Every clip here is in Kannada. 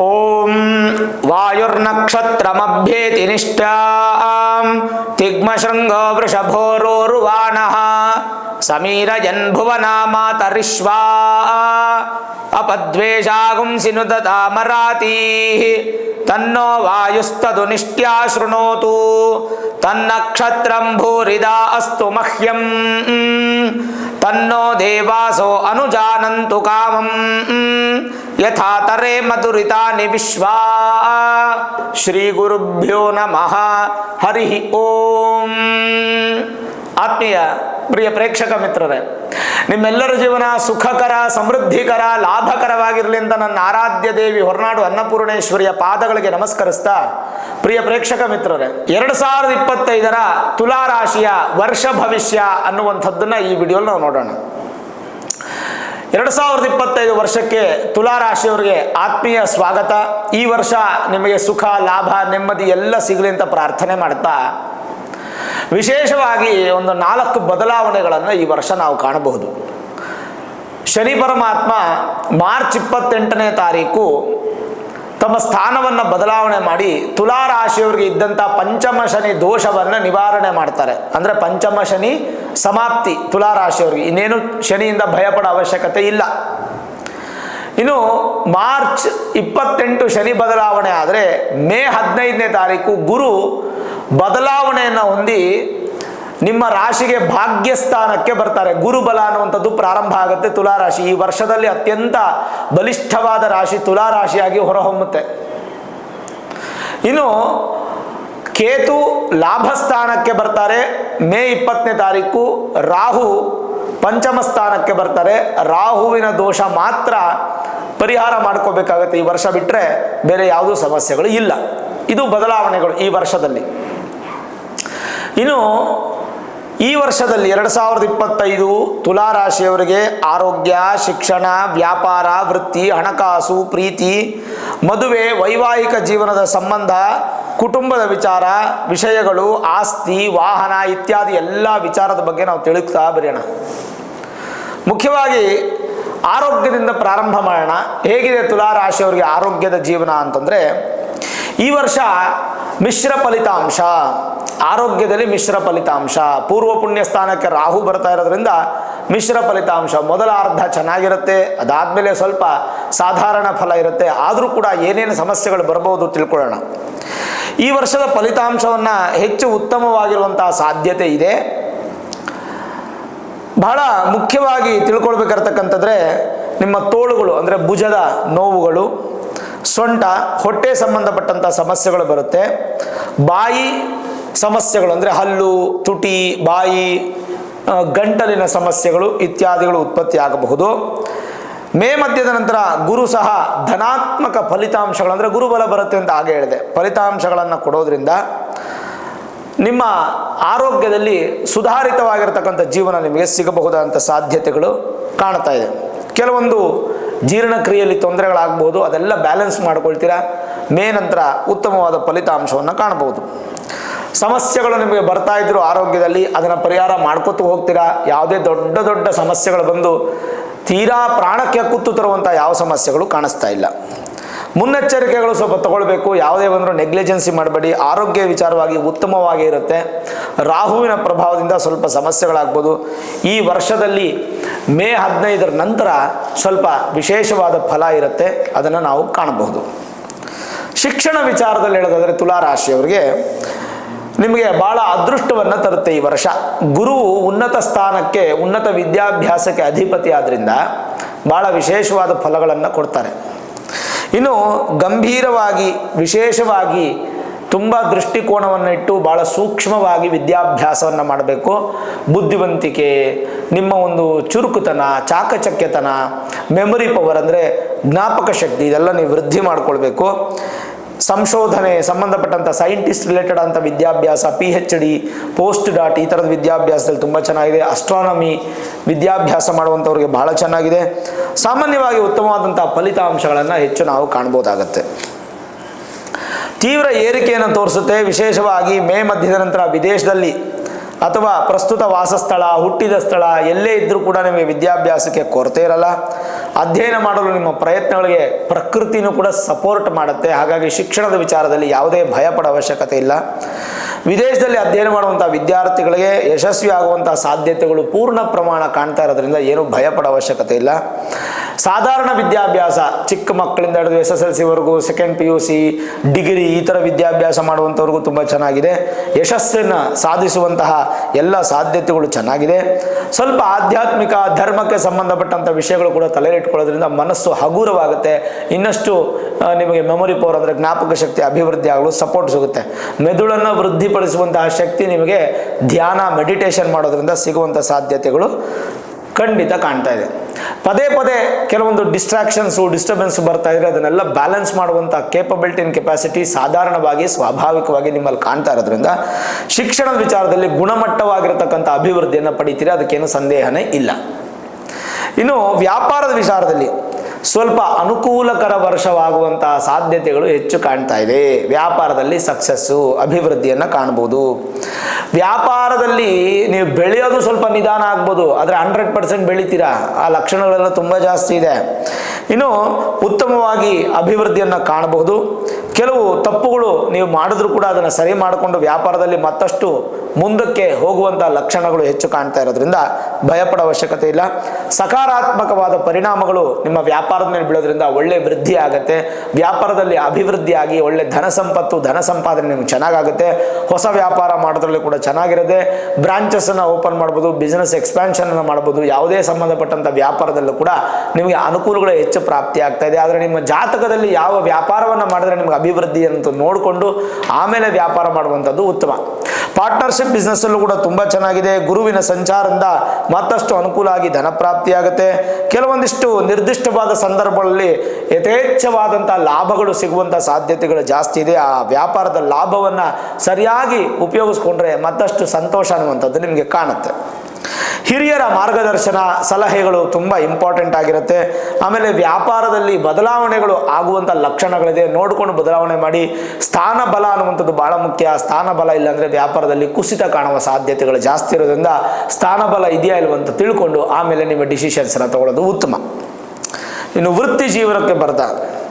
ఓం వాయుర్నక్షత్రమభ్యేతి నిష్టాం తిగ్మశృంగో వృషభోరోరువాణ. సమీరజన్భువనామాతరిష్వా అపద్వేషాగుంసినుదతామరాతీ తన్నో వాయుస్తదు నిష్ట్యా శృణోతు. తన్నక్షత్రం భూరిదా అస్తు మహ్యం. తన్నో దేవాసో అనుజానంతు కామం. ಯಥಾತರೆ ಮಧುರಿತಾನಿ ವಿಶ್ವ. ಶ್ರೀ ಗುರುಭ್ಯೋ ನಮಃ. ಹರಿ ಓಂ. ಆತ್ಮೀಯ ಪ್ರಿಯ ಪ್ರೇಕ್ಷಕ ಮಿತ್ರರೇ, ನಿಮ್ಮೆಲ್ಲರ ಜೀವನ ಸುಖಕರ, ಸಮೃದ್ಧಿಕರ, ಲಾಭಕರವಾಗಿರಲಿ ಅಂತ ನನ್ನ ಆರಾಧ್ಯ ದೇವಿ ಹೊರನಾಡು ಅನ್ನಪೂರ್ಣೇಶ್ವರಿಯ ಪಾದಗಳಿಗೆ ನಮಸ್ಕರಿಸ್ತಾ, ಪ್ರಿಯ ಪ್ರೇಕ್ಷಕ ಮಿತ್ರರೇ, ಎರಡು ಸಾವಿರದ ಇಪ್ಪತ್ತೈದರ ತುಲಾರಾಶಿಯ ವರ್ಷ ಭವಿಷ್ಯ ಅನ್ನುವಂಥದ್ದನ್ನು ಈ ವಿಡಿಯೋಲಿ ನಾವು ನೋಡೋಣ. ಎರಡು ಸಾವಿರದ ಇಪ್ಪತ್ತೈದು ವರ್ಷಕ್ಕೆ ತುಲಾರಾಶಿಯವರಿಗೆ ಆತ್ಮೀಯ ಸ್ವಾಗತ. ಈ ವರ್ಷ ನಿಮಗೆ ಸುಖ, ಲಾಭ, ನೆಮ್ಮದಿ ಎಲ್ಲ ಸಿಗಲಿ ಅಂತ ಪ್ರಾರ್ಥನೆ ಮಾಡ್ತಾ ವಿಶೇಷವಾಗಿ ಒಂದು ನಾಲ್ಕು ಬದಲಾವಣೆಗಳನ್ನು ಈ ವರ್ಷ ನಾವು ಕಾಣಬಹುದು. ಶನಿ ಪರಮಾತ್ಮ ಮಾರ್ಚ್ ಇಪ್ಪತ್ತೆಂಟನೇ ತಾರೀಕು ತಮ್ಮ ಸ್ಥಾನವನ್ನು ಬದಲಾವಣೆ ಮಾಡಿ ತುಲಾ ರಾಶಿಯವರಿಗೆ ಇದ್ದಂಥ ಪಂಚಮ ಶನಿ ದೋಷವನ್ನು ನಿವಾರಣೆ ಮಾಡ್ತಾರೆ. ಅಂದರೆ ಪಂಚಮ ಶನಿ ಸಮಾಪ್ತಿ ತುಲಾ ರಾಶಿಯವರಿಗೆ ಇನ್ನೇನು ಶನಿಯಿಂದ ಭಯಪಡೋ ಅವಶ್ಯಕತೆ ಇಲ್ಲ. ಇನ್ನು ಮಾರ್ಚ್ ಇಪ್ಪತ್ತೆಂಟು ಶನಿ ಬದಲಾವಣೆ ಆದರೆ ಮೇ ಹದಿನೈದನೇ ತಾರೀಕು ಗುರು ಬದಲಾವಣೆಯನ್ನು ಹೊಂದಿ ನಿಮ್ಮ ರಾಶಿಗೆ ಭಾಗ್ಯಸ್ಥಾನಕ್ಕೆ ಬರ್ತಾರೆ. ಗುರುಬಲ ಅನ್ನುವಂಥದ್ದು ಪ್ರಾರಂಭ ಆಗುತ್ತೆ ತುಲಾರಾಶಿ. ಈ ವರ್ಷದಲ್ಲಿ ಅತ್ಯಂತ ಬಲಿಷ್ಠವಾದ ರಾಶಿ ತುಲಾರಾಶಿಯಾಗಿ ಹೊರಹೊಮ್ಮುತ್ತೆ. ಇನ್ನು ಕೇತು ಲಾಭ ಸ್ಥಾನಕ್ಕೆ ಬರ್ತಾರೆ. ಮೇ ಇಪ್ಪತ್ತನೇ ತಾರೀಕು ರಾಹು ಪಂಚಮ ಸ್ಥಾನಕ್ಕೆ ಬರ್ತಾರೆ. ರಾಹುವಿನ ದೋಷ ಮಾತ್ರ ಪರಿಹಾರ ಮಾಡ್ಕೋಬೇಕಾಗತ್ತೆ. ಈ ವರ್ಷ ಬಿಟ್ಟರೆ ಬೇರೆ ಯಾವುದೂ ಸಮಸ್ಯೆಗಳು ಇಲ್ಲ. ಇದು ಬದಲಾವಣೆಗಳು ಈ ವರ್ಷದಲ್ಲಿ. ಇನ್ನು ಈ ವರ್ಷದಲ್ಲಿ ಎರಡು ಸಾವಿರದ ಇಪ್ಪತ್ತೈದು ತುಲಾ ರಾಶಿಯವರಿಗೆ ಆರೋಗ್ಯ, ಶಿಕ್ಷಣ, ವ್ಯಾಪಾರ, ವೃತ್ತಿ, ಹಣಕಾಸು, ಪ್ರೀತಿ, ಮದುವೆ, ವೈವಾಹಿಕ ಜೀವನದ ಸಂಬಂಧ, ಕುಟುಂಬದ ವಿಚಾರ, ವಿಷಯಗಳು, ಆಸ್ತಿ, ವಾಹನ ಇತ್ಯಾದಿ ಎಲ್ಲ ವಿಚಾರದ ಬಗ್ಗೆ ನಾವು ತಿಳಿಸ್ತಾ ಬರೆಯೋಣ. ಮುಖ್ಯವಾಗಿ ಆರೋಗ್ಯದಿಂದ ಪ್ರಾರಂಭ ಮಾಡೋಣ. ಹೇಗಿದೆ ತುಲಾ ರಾಶಿಯವರಿಗೆ ಆರೋಗ್ಯದ ಜೀವನ ಅಂತಂದರೆ, ಈ ವರ್ಷ ಮಿಶ್ರ ಫಲಿತಾಂಶ. ಆರೋಗ್ಯದಲ್ಲಿ ಮಿಶ್ರ ಫಲಿತಾಂಶ. ಪೂರ್ವ ಪುಣ್ಯ ಸ್ಥಾನಕ್ಕೆ ರಾಹು ಬರ್ತಾ ಇರೋದ್ರಿಂದ ಮಿಶ್ರ ಫಲಿತಾಂಶ. ಮೊದಲ ಅರ್ಧ ಚೆನ್ನಾಗಿರುತ್ತೆ, ಅದಾದಮೇಲೆ ಸ್ವಲ್ಪ ಸಾಧಾರಣ ಫಲ ಇರುತ್ತೆ. ಆದರೂ ಕೂಡ ಏನೇನು ಸಮಸ್ಯೆಗಳು ಬರ್ಬೋದು ತಿಳ್ಕೊಳ್ಳೋಣ. ಈ ವರ್ಷದ ಫಲಿತಾಂಶವನ್ನು ಹೆಚ್ಚು ಉತ್ತಮವಾಗಿರುವಂತಹ ಸಾಧ್ಯತೆ ಇದೆ. ಬಹಳ ಮುಖ್ಯವಾಗಿ ತಿಳ್ಕೊಳ್ಬೇಕಿರ್ತಕ್ಕಂಥದ್ರೆ ನಿಮ್ಮ ತೋಳುಗಳು, ಅಂದರೆ ಭುಜದ ನೋವುಗಳು, ಸೊಂಟ, ಹೊಟ್ಟೆ ಸಂಬಂಧಪಟ್ಟಂಥ ಸಮಸ್ಯೆಗಳು ಬರುತ್ತೆ. ಬಾಯಿ ಸಮಸ್ಯೆಗಳು ಅಂದರೆ ಹಲ್ಲು, ತುಟಿ, ಬಾಯಿ ಗಂಟಲಿನ ಸಮಸ್ಯೆಗಳು ಇತ್ಯಾದಿಗಳು ಉತ್ಪತ್ತಿ ಆಗಬಹುದು. ಮೇ ಮಧ್ಯದ ನಂತರ ಗುರು ಸಹ ಧನಾತ್ಮಕ ಫಲಿತಾಂಶಗಳು ಅಂದರೆ ಗುರುಬಲ ಬರುತ್ತೆ ಅಂತ ಹಾಗೆ ಹೇಳಿದೆ. ಫಲಿತಾಂಶಗಳನ್ನು ಕೊಡೋದ್ರಿಂದ ನಿಮ್ಮ ಆರೋಗ್ಯದಲ್ಲಿ ಸುಧಾರಿತವಾಗಿರತಕ್ಕಂಥ ಜೀವನ ನಿಮಗೆ ಸಿಗಬಹುದಾದಂಥ ಸಾಧ್ಯತೆಗಳು ಕಾಣ್ತಾ ಇದೆ. ಕೆಲವೊಂದು ಜೀರ್ಣಕ್ರಿಯೆಯಲ್ಲಿ ತೊಂದರೆಗಳಾಗ್ಬೋದು ಅದೆಲ್ಲ ಬ್ಯಾಲೆನ್ಸ್ ಮಾಡ್ಕೊಳ್ತೀರಾ? ಮೇ ನಂತರ ಉತ್ತಮವಾದ ಫಲಿತಾಂಶವನ್ನು ಕಾಣಬಹುದು. ಸಮಸ್ಯೆಗಳು ನಿಮಗೆ ಬರ್ತಾ ಇದ್ರು ಆರೋಗ್ಯದಲ್ಲಿ, ಅದನ್ನು ಪರಿಹಾರ ಮಾಡ್ಕೊತು ಹೋಗ್ತೀರಾ? ಯಾವುದೇ ದೊಡ್ಡ ದೊಡ್ಡ ಸಮಸ್ಯೆಗಳು ಬಂದು ತೀರಾ ಪ್ರಾಣಕ್ಕೆ ಕುತ್ತು ತರುವಂಥ ಯಾವ ಸಮಸ್ಯೆಗಳು ಕಾಣಿಸ್ತಾ ಇಲ್ಲ. ಮುನ್ನೆಚ್ಚರಿಕೆಗಳು ಸ್ವಲ್ಪ ತಗೊಳ್ಬೇಕು. ಯಾವುದೇ ಬಂದರೂ ನೆಗ್ಲಿಜೆನ್ಸಿ ಮಾಡಬೇಡಿ. ಆರೋಗ್ಯ ವಿಚಾರವಾಗಿ ಉತ್ತಮವಾಗಿ ಇರುತ್ತೆ. ರಾಹುವಿನ ಪ್ರಭಾವದಿಂದ ಸ್ವಲ್ಪ ಸಮಸ್ಯೆಗಳಾಗ್ಬೋದು. ಈ ವರ್ಷದಲ್ಲಿ ಮೇ ಹದಿನೈದರ ನಂತರ ಸ್ವಲ್ಪ ವಿಶೇಷವಾದ ಫಲ ಇರುತ್ತೆ. ಅದನ್ನು ನಾವು ಕಾಣಬಹುದು. ಶಿಕ್ಷಣ ವಿಚಾರದಲ್ಲಿ ಹೇಳೋದಾದರೆ ತುಲಾ ರಾಶಿಯವರಿಗೆ ನಿಮಗೆ ಬಹಳ ಅದೃಷ್ಟವನ್ನು ತರುತ್ತೆ ಈ ವರ್ಷ. ಗುರು ಉನ್ನತ ಸ್ಥಾನಕ್ಕೆ, ಉನ್ನತ ವಿದ್ಯಾಭ್ಯಾಸಕ್ಕೆ ಅಧಿಪತಿ ಆದ್ದರಿಂದ ಬಹಳ ವಿಶೇಷವಾದ ಫಲಗಳನ್ನು ಕೊಡ್ತಾರೆ. ಇನ್ನು ಗಂಭೀರವಾಗಿ, ವಿಶೇಷವಾಗಿ ತುಂಬ ದೃಷ್ಟಿಕೋನವನ್ನು ಇಟ್ಟು ಭಾಳ ಸೂಕ್ಷ್ಮವಾಗಿ ವಿದ್ಯಾಭ್ಯಾಸವನ್ನು ಮಾಡಬೇಕು. ಬುದ್ಧಿವಂತಿಕೆ, ನಿಮ್ಮ ಒಂದು ಚುರುಕುತನ, ಚಾಕಚಕ್ಯತನ ಮೆಮೊರಿ ಪವರ್ ಅಂದರೆ ಜ್ಞಾಪಕ ಶಕ್ತಿ, ಇದೆಲ್ಲ ನೀವು ವೃದ್ಧಿ ಮಾಡ್ಕೊಳ್ಬೇಕು. ಸಂಶೋಧನೆ ಸಂಬಂಧಪಟ್ಟಂಥ ಸೈಂಟಿಸ್ಟ್ ರಿಲೇಟೆಡ್ ಅಂತ ವಿದ್ಯಾಭ್ಯಾಸ P H D post doc ಈ ಥರದ ವಿದ್ಯಾಭ್ಯಾಸದಲ್ಲಿ ತುಂಬ ಚೆನ್ನಾಗಿದೆ. ಅಸ್ಟ್ರಾನಮಿ ವಿದ್ಯಾಭ್ಯಾಸ ಮಾಡುವಂಥವ್ರಿಗೆ ಬಹಳ ಚೆನ್ನಾಗಿದೆ. ಸಾಮಾನ್ಯವಾಗಿ ಉತ್ತಮವಾದಂಥ ಫಲಿತಾಂಶಗಳನ್ನು ಹೆಚ್ಚು ನಾವು ಕಾಣ್ಬೋದಾಗತ್ತೆ. ತೀವ್ರ ಏರಿಕೆಯನ್ನು ತೋರಿಸುತ್ತೆ. ವಿಶೇಷವಾಗಿ ಮೇ ಮಧ್ಯದ ನಂತರ ವಿದೇಶದಲ್ಲಿ ಅಥವಾ ಪ್ರಸ್ತುತ ವಾಸಸ್ಥಳ, ಹುಟ್ಟಿದ ಸ್ಥಳ, ಎಲ್ಲೇ ಇದ್ದರೂ ಕೂಡ ನಿಮಗೆ ವಿದ್ಯಾಭ್ಯಾಸಕ್ಕೆ ಕೊರತೆ ಇರಲ್ಲ. ಅಧ್ಯಯನ ಮಾಡಲು ನಿಮ್ಮ ಪ್ರಯತ್ನಗಳಿಗೆ ಪ್ರಕೃತಿನೂ ಕೂಡ ಸಪೋರ್ಟ್ ಮಾಡುತ್ತೆ. ಹಾಗಾಗಿ ಶಿಕ್ಷಣದ ವಿಚಾರದಲ್ಲಿ ಯಾವುದೇ ಭಯ ಪಡೋ ಅವಶ್ಯಕತೆ ಇಲ್ಲ. ವಿದೇಶದಲ್ಲಿ ಅಧ್ಯಯನ ಮಾಡುವಂಥ ವಿದ್ಯಾರ್ಥಿಗಳಿಗೆ ಯಶಸ್ವಿ ಆಗುವಂಥ ಸಾಧ್ಯತೆಗಳು ಪೂರ್ಣ ಪ್ರಮಾಣ ಕಾಣ್ತಾ ಇರೋದ್ರಿಂದ ಏನು ಭಯ ಪಡೋ ಅವಶ್ಯಕತೆ ಇಲ್ಲ. ಸಾಧಾರಣ ವಿದ್ಯಾಭ್ಯಾಸ, ಚಿಕ್ಕ ಮಕ್ಕಳಿಂದ ಹಿಡಿದು S S L ಸಿವರೆಗೂ second P U C degree ಈ ಥರ ವಿದ್ಯಾಭ್ಯಾಸ ಮಾಡುವಂಥವ್ರಿಗೂ ತುಂಬ ಚೆನ್ನಾಗಿದೆ. ಯಶಸ್ಸನ್ನು ಸಾಧಿಸುವಂತಹ ಎಲ್ಲ ಸಾಧ್ಯತೆಗಳು ಚೆನ್ನಾಗಿದೆ. ಸ್ವಲ್ಪ ಆಧ್ಯಾತ್ಮಿಕ, ಧರ್ಮಕ್ಕೆ ಸಂಬಂಧಪಟ್ಟಂಥ ವಿಷಯಗಳು ಕೂಡ ತಲೆಲಿಟ್ಕೊಳ್ಳೋದ್ರಿಂದ ಮನಸ್ಸು ಹಗುರವಾಗುತ್ತೆ. ಇನ್ನಷ್ಟು ನಿಮಗೆ ಮೆಮೊರಿ ಪವರ್ ಅಂದರೆ ಜ್ಞಾಪಕ ಶಕ್ತಿ ಅಭಿವೃದ್ಧಿ ಆಗಲು ಸಪೋರ್ಟ್ ಸಿಗುತ್ತೆ. ಮೆದುಳನ್ನು ವೃದ್ಧಿಪಡಿಸುವಂತಹ ಶಕ್ತಿ ನಿಮಗೆ ಧ್ಯಾನ ಮೆಡಿಟೇಷನ್ ಮಾಡೋದ್ರಿಂದ ಸಿಗುವಂಥ ಸಾಧ್ಯತೆಗಳು ಖಂಡಿತ ಕಾಣ್ತಾ ಇದೆ. ಪದೇ ಪದೇ ಕೆಲವೊಂದು ಡಿಸ್ಟ್ರಾಕ್ಷನ್ಸು ಡಿಸ್ಟರ್ಬೆನ್ಸ್ ಬರ್ತಾ ಇದ್ರೆ ಅದನ್ನೆಲ್ಲ ಬ್ಯಾಲೆನ್ಸ್ ಮಾಡುವಂಥ ಕೇಪಬಿಲಿಟಿ ಇನ್ ಕೆಪಾಸಿಟಿ ಸಾಧಾರಣವಾಗಿ, ಸ್ವಾಭಾವಿಕವಾಗಿ ನಿಮ್ಮಲ್ಲಿ ಕಾಣ್ತಾ ಇರೋದ್ರಿಂದ ಶಿಕ್ಷಣದ ವಿಚಾರದಲ್ಲಿ ಗುಣಮಟ್ಟವಾಗಿರತಕ್ಕಂಥ ಅಭಿವೃದ್ಧಿಯನ್ನು ಪಡಿತೀರಿ. ಅದಕ್ಕೇನು ಸಂದೇಹನೇ ಇಲ್ಲ. ಇನ್ನು ವ್ಯಾಪಾರದ ವಿಚಾರದಲ್ಲಿ ಸ್ವಲ್ಪ ಅನುಕೂಲಕರ ವರ್ಷವಾಗುವಂತಹ ಸಾಧ್ಯತೆಗಳು ಹೆಚ್ಚು ಕಾಣ್ತಾ ಇದೆ. ವ್ಯಾಪಾರದಲ್ಲಿ ಸಕ್ಸಸ್ಸು ಅಭಿವೃದ್ಧಿಯನ್ನು ಕಾಣ್ಬೋದು. ವ್ಯಾಪಾರದಲ್ಲಿ ನೀವು ಬೆಳೆಯೋದು ಸ್ವಲ್ಪ ನಿಧಾನ ಆಗ್ಬೋದು, ಆದರೆ ಹಂಡ್ರೆಡ್ ಪರ್ಸೆಂಟ್ ಬೆಳಿತೀರಾ? ಆ ಲಕ್ಷಣಗಳೆಲ್ಲ ತುಂಬ ಜಾಸ್ತಿ ಇದೆ. ಇನ್ನು ಉತ್ತಮವಾಗಿ ಅಭಿವೃದ್ಧಿಯನ್ನು ಕಾಣಬಹುದು. ಕೆಲವು ತಪ್ಪುಗಳು ನೀವು ಮಾಡಿದ್ರೂ ಕೂಡ ಅದನ್ನು ಸರಿ ಮಾಡಿಕೊಂಡು ವ್ಯಾಪಾರದಲ್ಲಿ ಮತ್ತಷ್ಟು ಮುಂದಕ್ಕೆ ಹೋಗುವಂಥ ಲಕ್ಷಣಗಳು ಹೆಚ್ಚು ಕಾಣ್ತಾ ಇರೋದ್ರಿಂದ ಭಯಪಡೋ ಅವಶ್ಯಕತೆ ಇಲ್ಲ. ಸಕಾರಾತ್ಮಕವಾದ ಪರಿಣಾಮಗಳು ನಿಮ್ಮ ವ್ಯಾಪಾರದ ಮೇಲೆ ಬೀಳೋದ್ರಿಂದ ಒಳ್ಳೆ ವೃದ್ಧಿ ಆಗುತ್ತೆ. ವ್ಯಾಪಾರದಲ್ಲಿ ಅಭಿವೃದ್ಧಿ ಆಗಿ ಒಳ್ಳೆ ಧನ ಸಂಪತ್ತು, ಧನ ಸಂಪಾದನೆ ನಿಮ್ಗೆ ಚೆನ್ನಾಗಾಗುತ್ತೆ. ಹೊಸ ವ್ಯಾಪಾರ ಮಾಡೋದ್ರಲ್ಲಿ ಕೂಡ ಚೆನ್ನಾಗಿರುತ್ತೆ. ಬ್ರಾಂಚಸ್ಸನ್ನು ಓಪನ್ ಮಾಡ್ಬೋದು, ಬಿಸ್ನೆಸ್ ಎಕ್ಸ್ಪ್ಯಾನ್ಷನ್ ಮಾಡ್ಬೋದು, ಯಾವುದೇ ಸಂಬಂಧಪಟ್ಟಂಥ ವ್ಯಾಪಾರದಲ್ಲೂ ಕೂಡ ನಿಮಗೆ ಅನುಕೂಲಗಳು ಹೆಚ್ಚು ಪ್ರಾಪ್ತಿ ಆಗ್ತಾ ಇದೆ. ಆದರೆ ನಿಮ್ಮ ಜಾತಕದಲ್ಲಿ ಯಾವ ವ್ಯಾಪಾರವನ್ನು ಮಾಡಿದ್ರೆ ನಿಮ್ಗೆ ಅಭಿವೃದ್ಧಿ ಅಂತ ನೋಡಿಕೊಂಡು ಆಮೇಲೆ ವ್ಯಾಪಾರ ಮಾಡುವಂಥದ್ದು ಉತ್ತಮ. ಪಾರ್ಟ್ನರ್ಶಿಪ್ ಬಿಸ್ನೆಸ್ಸಲ್ಲೂ ಕೂಡ ತುಂಬ ಚೆನ್ನಾಗಿದೆ. ಗುರುವಿನ ಸಂಚಾರದಿಂದ ಮತ್ತಷ್ಟು ಅನುಕೂಲ ಆಗಿ ಧನ ಪ್ರಾಪ್ತಿಯಾಗುತ್ತೆ ಕೆಲವೊಂದಿಷ್ಟು ನಿರ್ದಿಷ್ಟವಾದ ಸಂದರ್ಭಗಳಲ್ಲಿ ಯಥೇಚ್ಛವಾದಂಥ ಲಾಭಗಳು ಸಿಗುವಂಥ ಸಾಧ್ಯತೆಗಳು ಜಾಸ್ತಿ ಇದೆ. ಆ ವ್ಯಾಪಾರದ ಲಾಭವನ್ನು ಸರಿಯಾಗಿ ಉಪಯೋಗಿಸ್ಕೊಂಡ್ರೆ ಮತ್ತಷ್ಟು ಸಂತೋಷ ಅನ್ನುವಂಥದ್ದು ನಿಮಗೆ ಕಾಣುತ್ತೆ. ಹಿರಿಯರ ಮಾರ್ಗದರ್ಶನ ಸಲಹೆಗಳು ತುಂಬ ಇಂಪಾರ್ಟೆಂಟ್ ಆಗಿರುತ್ತೆ. ಆಮೇಲೆ ವ್ಯಾಪಾರದಲ್ಲಿ ಬದಲಾವಣೆಗಳು ಆಗುವಂಥ ಲಕ್ಷಣಗಳಿದೆ. ನೋಡಿಕೊಂಡು ಬದಲಾವಣೆ ಮಾಡಿ. ಸ್ಥಾನ ಬಲ ಅನ್ನುವಂಥದ್ದು ಭಾಳ ಮುಖ್ಯ. ಸ್ಥಾನ ಬಲ ಇಲ್ಲಾಂದರೆ ವ್ಯಾಪಾರದಲ್ಲಿ ಕುಸಿತ ಕಾಣುವ ಸಾಧ್ಯತೆಗಳು ಜಾಸ್ತಿ ಇರೋದ್ರಿಂದ ಸ್ಥಾನ ಬಲ ಇದೆಯಾ ಇಲ್ವಂತ ತಿಳ್ಕೊಂಡು ಆಮೇಲೆ ನಿಮ್ಮ ಡಿಸಿಷನ್ಸನ್ನು ತಗೊಳ್ಳೋದು ಉತ್ತಮ. ಇನ್ನು ವೃತ್ತಿ ಜೀವನಕ್ಕೆ ಬರ್ತಾರೆ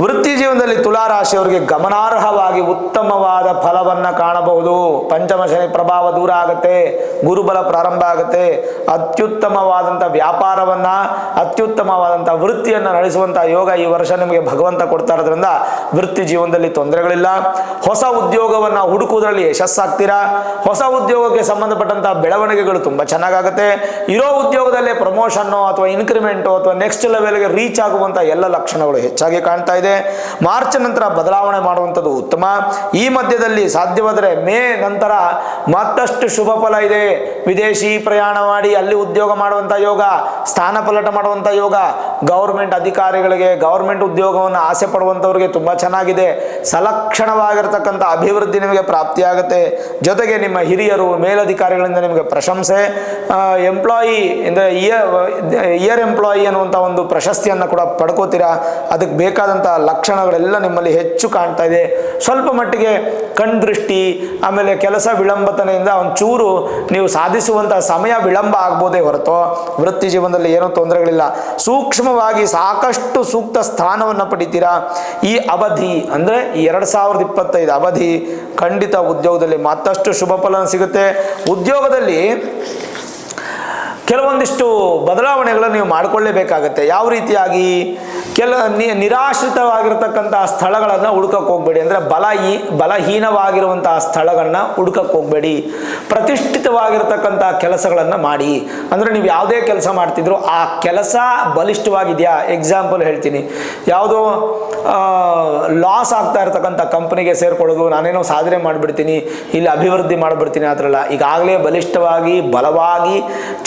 ವೃತ್ತಿ ಜೀವನದಲ್ಲಿ ತುಲಾರಾಶಿಯವರಿಗೆ ಗಮನಾರ್ಹವಾಗಿ ಉತ್ತಮವಾದ ಫಲವನ್ನು ಕಾಣಬಹುದು. ಪಂಚಮ ಶನಿ ಪ್ರಭಾವ ದೂರ ಆಗುತ್ತೆ, ಗುರುಬಲ ಪ್ರಾರಂಭ ಆಗುತ್ತೆ. ಅತ್ಯುತ್ತಮವಾದಂಥ ವ್ಯಾಪಾರವನ್ನು ಅತ್ಯುತ್ತಮವಾದಂಥ ವೃತ್ತಿಯನ್ನು ನಡೆಸುವಂಥ ಯೋಗ ಈ ವರ್ಷ ನಿಮಗೆ ಭಗವಂತ ಕೊಡ್ತಾ ಇರೋದ್ರಿಂದ ವೃತ್ತಿ ಜೀವನದಲ್ಲಿ ತೊಂದರೆಗಳಿಲ್ಲ. ಹೊಸ ಉದ್ಯೋಗವನ್ನು ಹುಡುಕುವುದರಲ್ಲಿ ಯಶಸ್ಸಾಗ್ತೀರಾ? ಹೊಸ ಉದ್ಯೋಗಕ್ಕೆ ಸಂಬಂಧಪಟ್ಟಂಥ ಬೆಳವಣಿಗೆಗಳು ತುಂಬ ಚೆನ್ನಾಗಾಗುತ್ತೆ. ಇರೋ ಉದ್ಯೋಗದಲ್ಲೇ ಪ್ರಮೋಷನ್ನು ಅಥವಾ ಇನ್ಕ್ರಿಮೆಂಟು ಅಥವಾ ನೆಕ್ಸ್ಟ್ ಲೆವೆಲ್ಗೆ ರೀಚ್ ಆಗುವಂಥ ಎಲ್ಲ ಲಕ್ಷಣಗಳು ಹೆಚ್ಚಾಗಿ ಕಾಣ್ತಾ ಇದೆ. ಮಾರ್ಚ್ ನಂತರ ಬದಲಾವಣೆ ಮಾಡುವಂಥದ್ದು ಉತ್ತಮ. ಈ ಮಧ್ಯದಲ್ಲಿ ಸಾಧ್ಯವಾದರೆ ಮೇ ನಂತರ ಮತ್ತಷ್ಟು ಶುಭ ಫಲ ಇದೆ. ವಿದೇಶಿ ಪ್ರಯಾಣ ಮಾಡಿ ಅಲ್ಲಿ ಉದ್ಯೋಗ ಮಾಡುವಂಥ ಯೋಗ, ಸ್ಥಾನ ಪಲಟ ಮಾಡುವಂಥ ಯೋಗ, ಗೌರ್ಮೆಂಟ್ ಅಧಿಕಾರಿಗಳಿಗೆ, ಗೌರ್ಮೆಂಟ್ ಉದ್ಯೋಗವನ್ನು ಆಸೆ ಪಡುವಂಥವ್ರಿಗೆ ತುಂಬ ಚೆನ್ನಾಗಿದೆ. ಸಲಕ್ಷಣವಾಗಿರ್ತಕ್ಕಂಥ ಅಭಿವೃದ್ಧಿ ನಿಮಗೆ ಪ್ರಾಪ್ತಿಯಾಗುತ್ತೆ. ಜೊತೆಗೆ ನಿಮ್ಮ ಹಿರಿಯರು, ಮೇಲಧಿಕಾರಿಗಳಿಂದ ನಿಮಗೆ ಪ್ರಶಂಸೆ. ಎಂಪ್ಲಾಯಿ ಅಂದರೆ ಇಯರ್ ಇಯರ್ ಎಂಪ್ಲಾಯಿ ಅನ್ನುವಂಥ ಒಂದು ಪ್ರಶಸ್ತಿಯನ್ನು ಕೂಡ ಪಡ್ಕೋತೀರಾ? ಅದಕ್ಕೆ ಬೇಕಾದಂಥ ಲಕ್ಷಣಗಳೆಲ್ಲ ನಿಮ್ಮಲ್ಲಿ ಹೆಚ್ಚು ಕಾಣ್ತಾ ಇದೆ. ಸ್ವಲ್ಪ ಮಟ್ಟಿಗೆ ಕಣ್ದೃಷ್ಟಿ, ಆಮೇಲೆ ಕೆಲಸ ವಿಳಂಬತನೆಯಿಂದ ಒಂಚೂರು ನೀವು ಸಾಧಿಸುವಂತಹ ಸಮಯ ವಿಳಂಬ ಆಗ್ಬೋದೇ ಹೊರತು ವೃತ್ತಿ ಜೀವನದಲ್ಲಿ ಏನೂ ತೊಂದರೆಗಳಿಲ್ಲ. ಸೂಕ್ಷ್ಮವಾಗಿ ಸಾಕಷ್ಟು ಸೂಕ್ತ ಸ್ಥಾನವನ್ನು ಪಡಿತೀರಾ? ಈ ಅವಧಿ ಅಂದರೆ ಈ ಎರಡು ಸಾವಿರದ ಇಪ್ಪತ್ತೈದು ಅವಧಿ ಖಂಡಿತ ಉದ್ಯೋಗದಲ್ಲಿ ಮತ್ತಷ್ಟು ಶುಭ ಫಲ ಸಿಗುತ್ತೆ. ಉದ್ಯೋಗದಲ್ಲಿ ಕೆಲವೊಂದಿಷ್ಟು ಬದಲಾವಣೆಗಳನ್ನು ನೀವು ಮಾಡಿಕೊಳ್ಳೇಬೇಕಾಗತ್ತೆ. ಯಾವ ರೀತಿಯಾಗಿ? ಕೆಲ ನಿ, ನಿರಾಶ್ರಿತವಾಗಿರತಕ್ಕಂತಹ ಸ್ಥಳಗಳನ್ನು ಹುಡ್ಕಕ್ಕೆ ಹೋಗಬೇಡಿ. ಅಂದರೆ ಬಲ ಈ, ಬಲಹೀನವಾಗಿರುವಂತಹ ಸ್ಥಳಗಳನ್ನ ಹುಡ್ಕಕ್ಕೆ ಹೋಗಬೇಡಿ. ಪ್ರತಿಷ್ಠಿತವಾಗಿರ್ತಕ್ಕಂಥ ಕೆಲಸಗಳನ್ನು ಮಾಡಿ. ಅಂದರೆ ನೀವು ಯಾವುದೇ ಕೆಲಸ ಮಾಡ್ತಿದ್ರು ಆ ಕೆಲಸ ಬಲಿಷ್ಠವಾಗಿದೆಯಾ? ಎಕ್ಸಾಂಪಲ್ ಹೇಳ್ತೀನಿ. ಯಾವುದೋ ಲಾಸ್ ಆಗ್ತಾ ಇರತಕ್ಕಂಥ ಕಂಪ್ನಿಗೆ ಸೇರ್ಕೊಳ್ಳೋದು, ನಾನೇನೋ ಸಾಧನೆ ಮಾಡಿಬಿಡ್ತೀನಿ, ಇಲ್ಲಿ ಅಭಿವೃದ್ಧಿ ಮಾಡಿಬಿಡ್ತೀನಿ, ಆ ಥರ ಈಗಾಗಲೇ ಬಲಿಷ್ಠವಾಗಿ, ಬಲವಾಗಿ,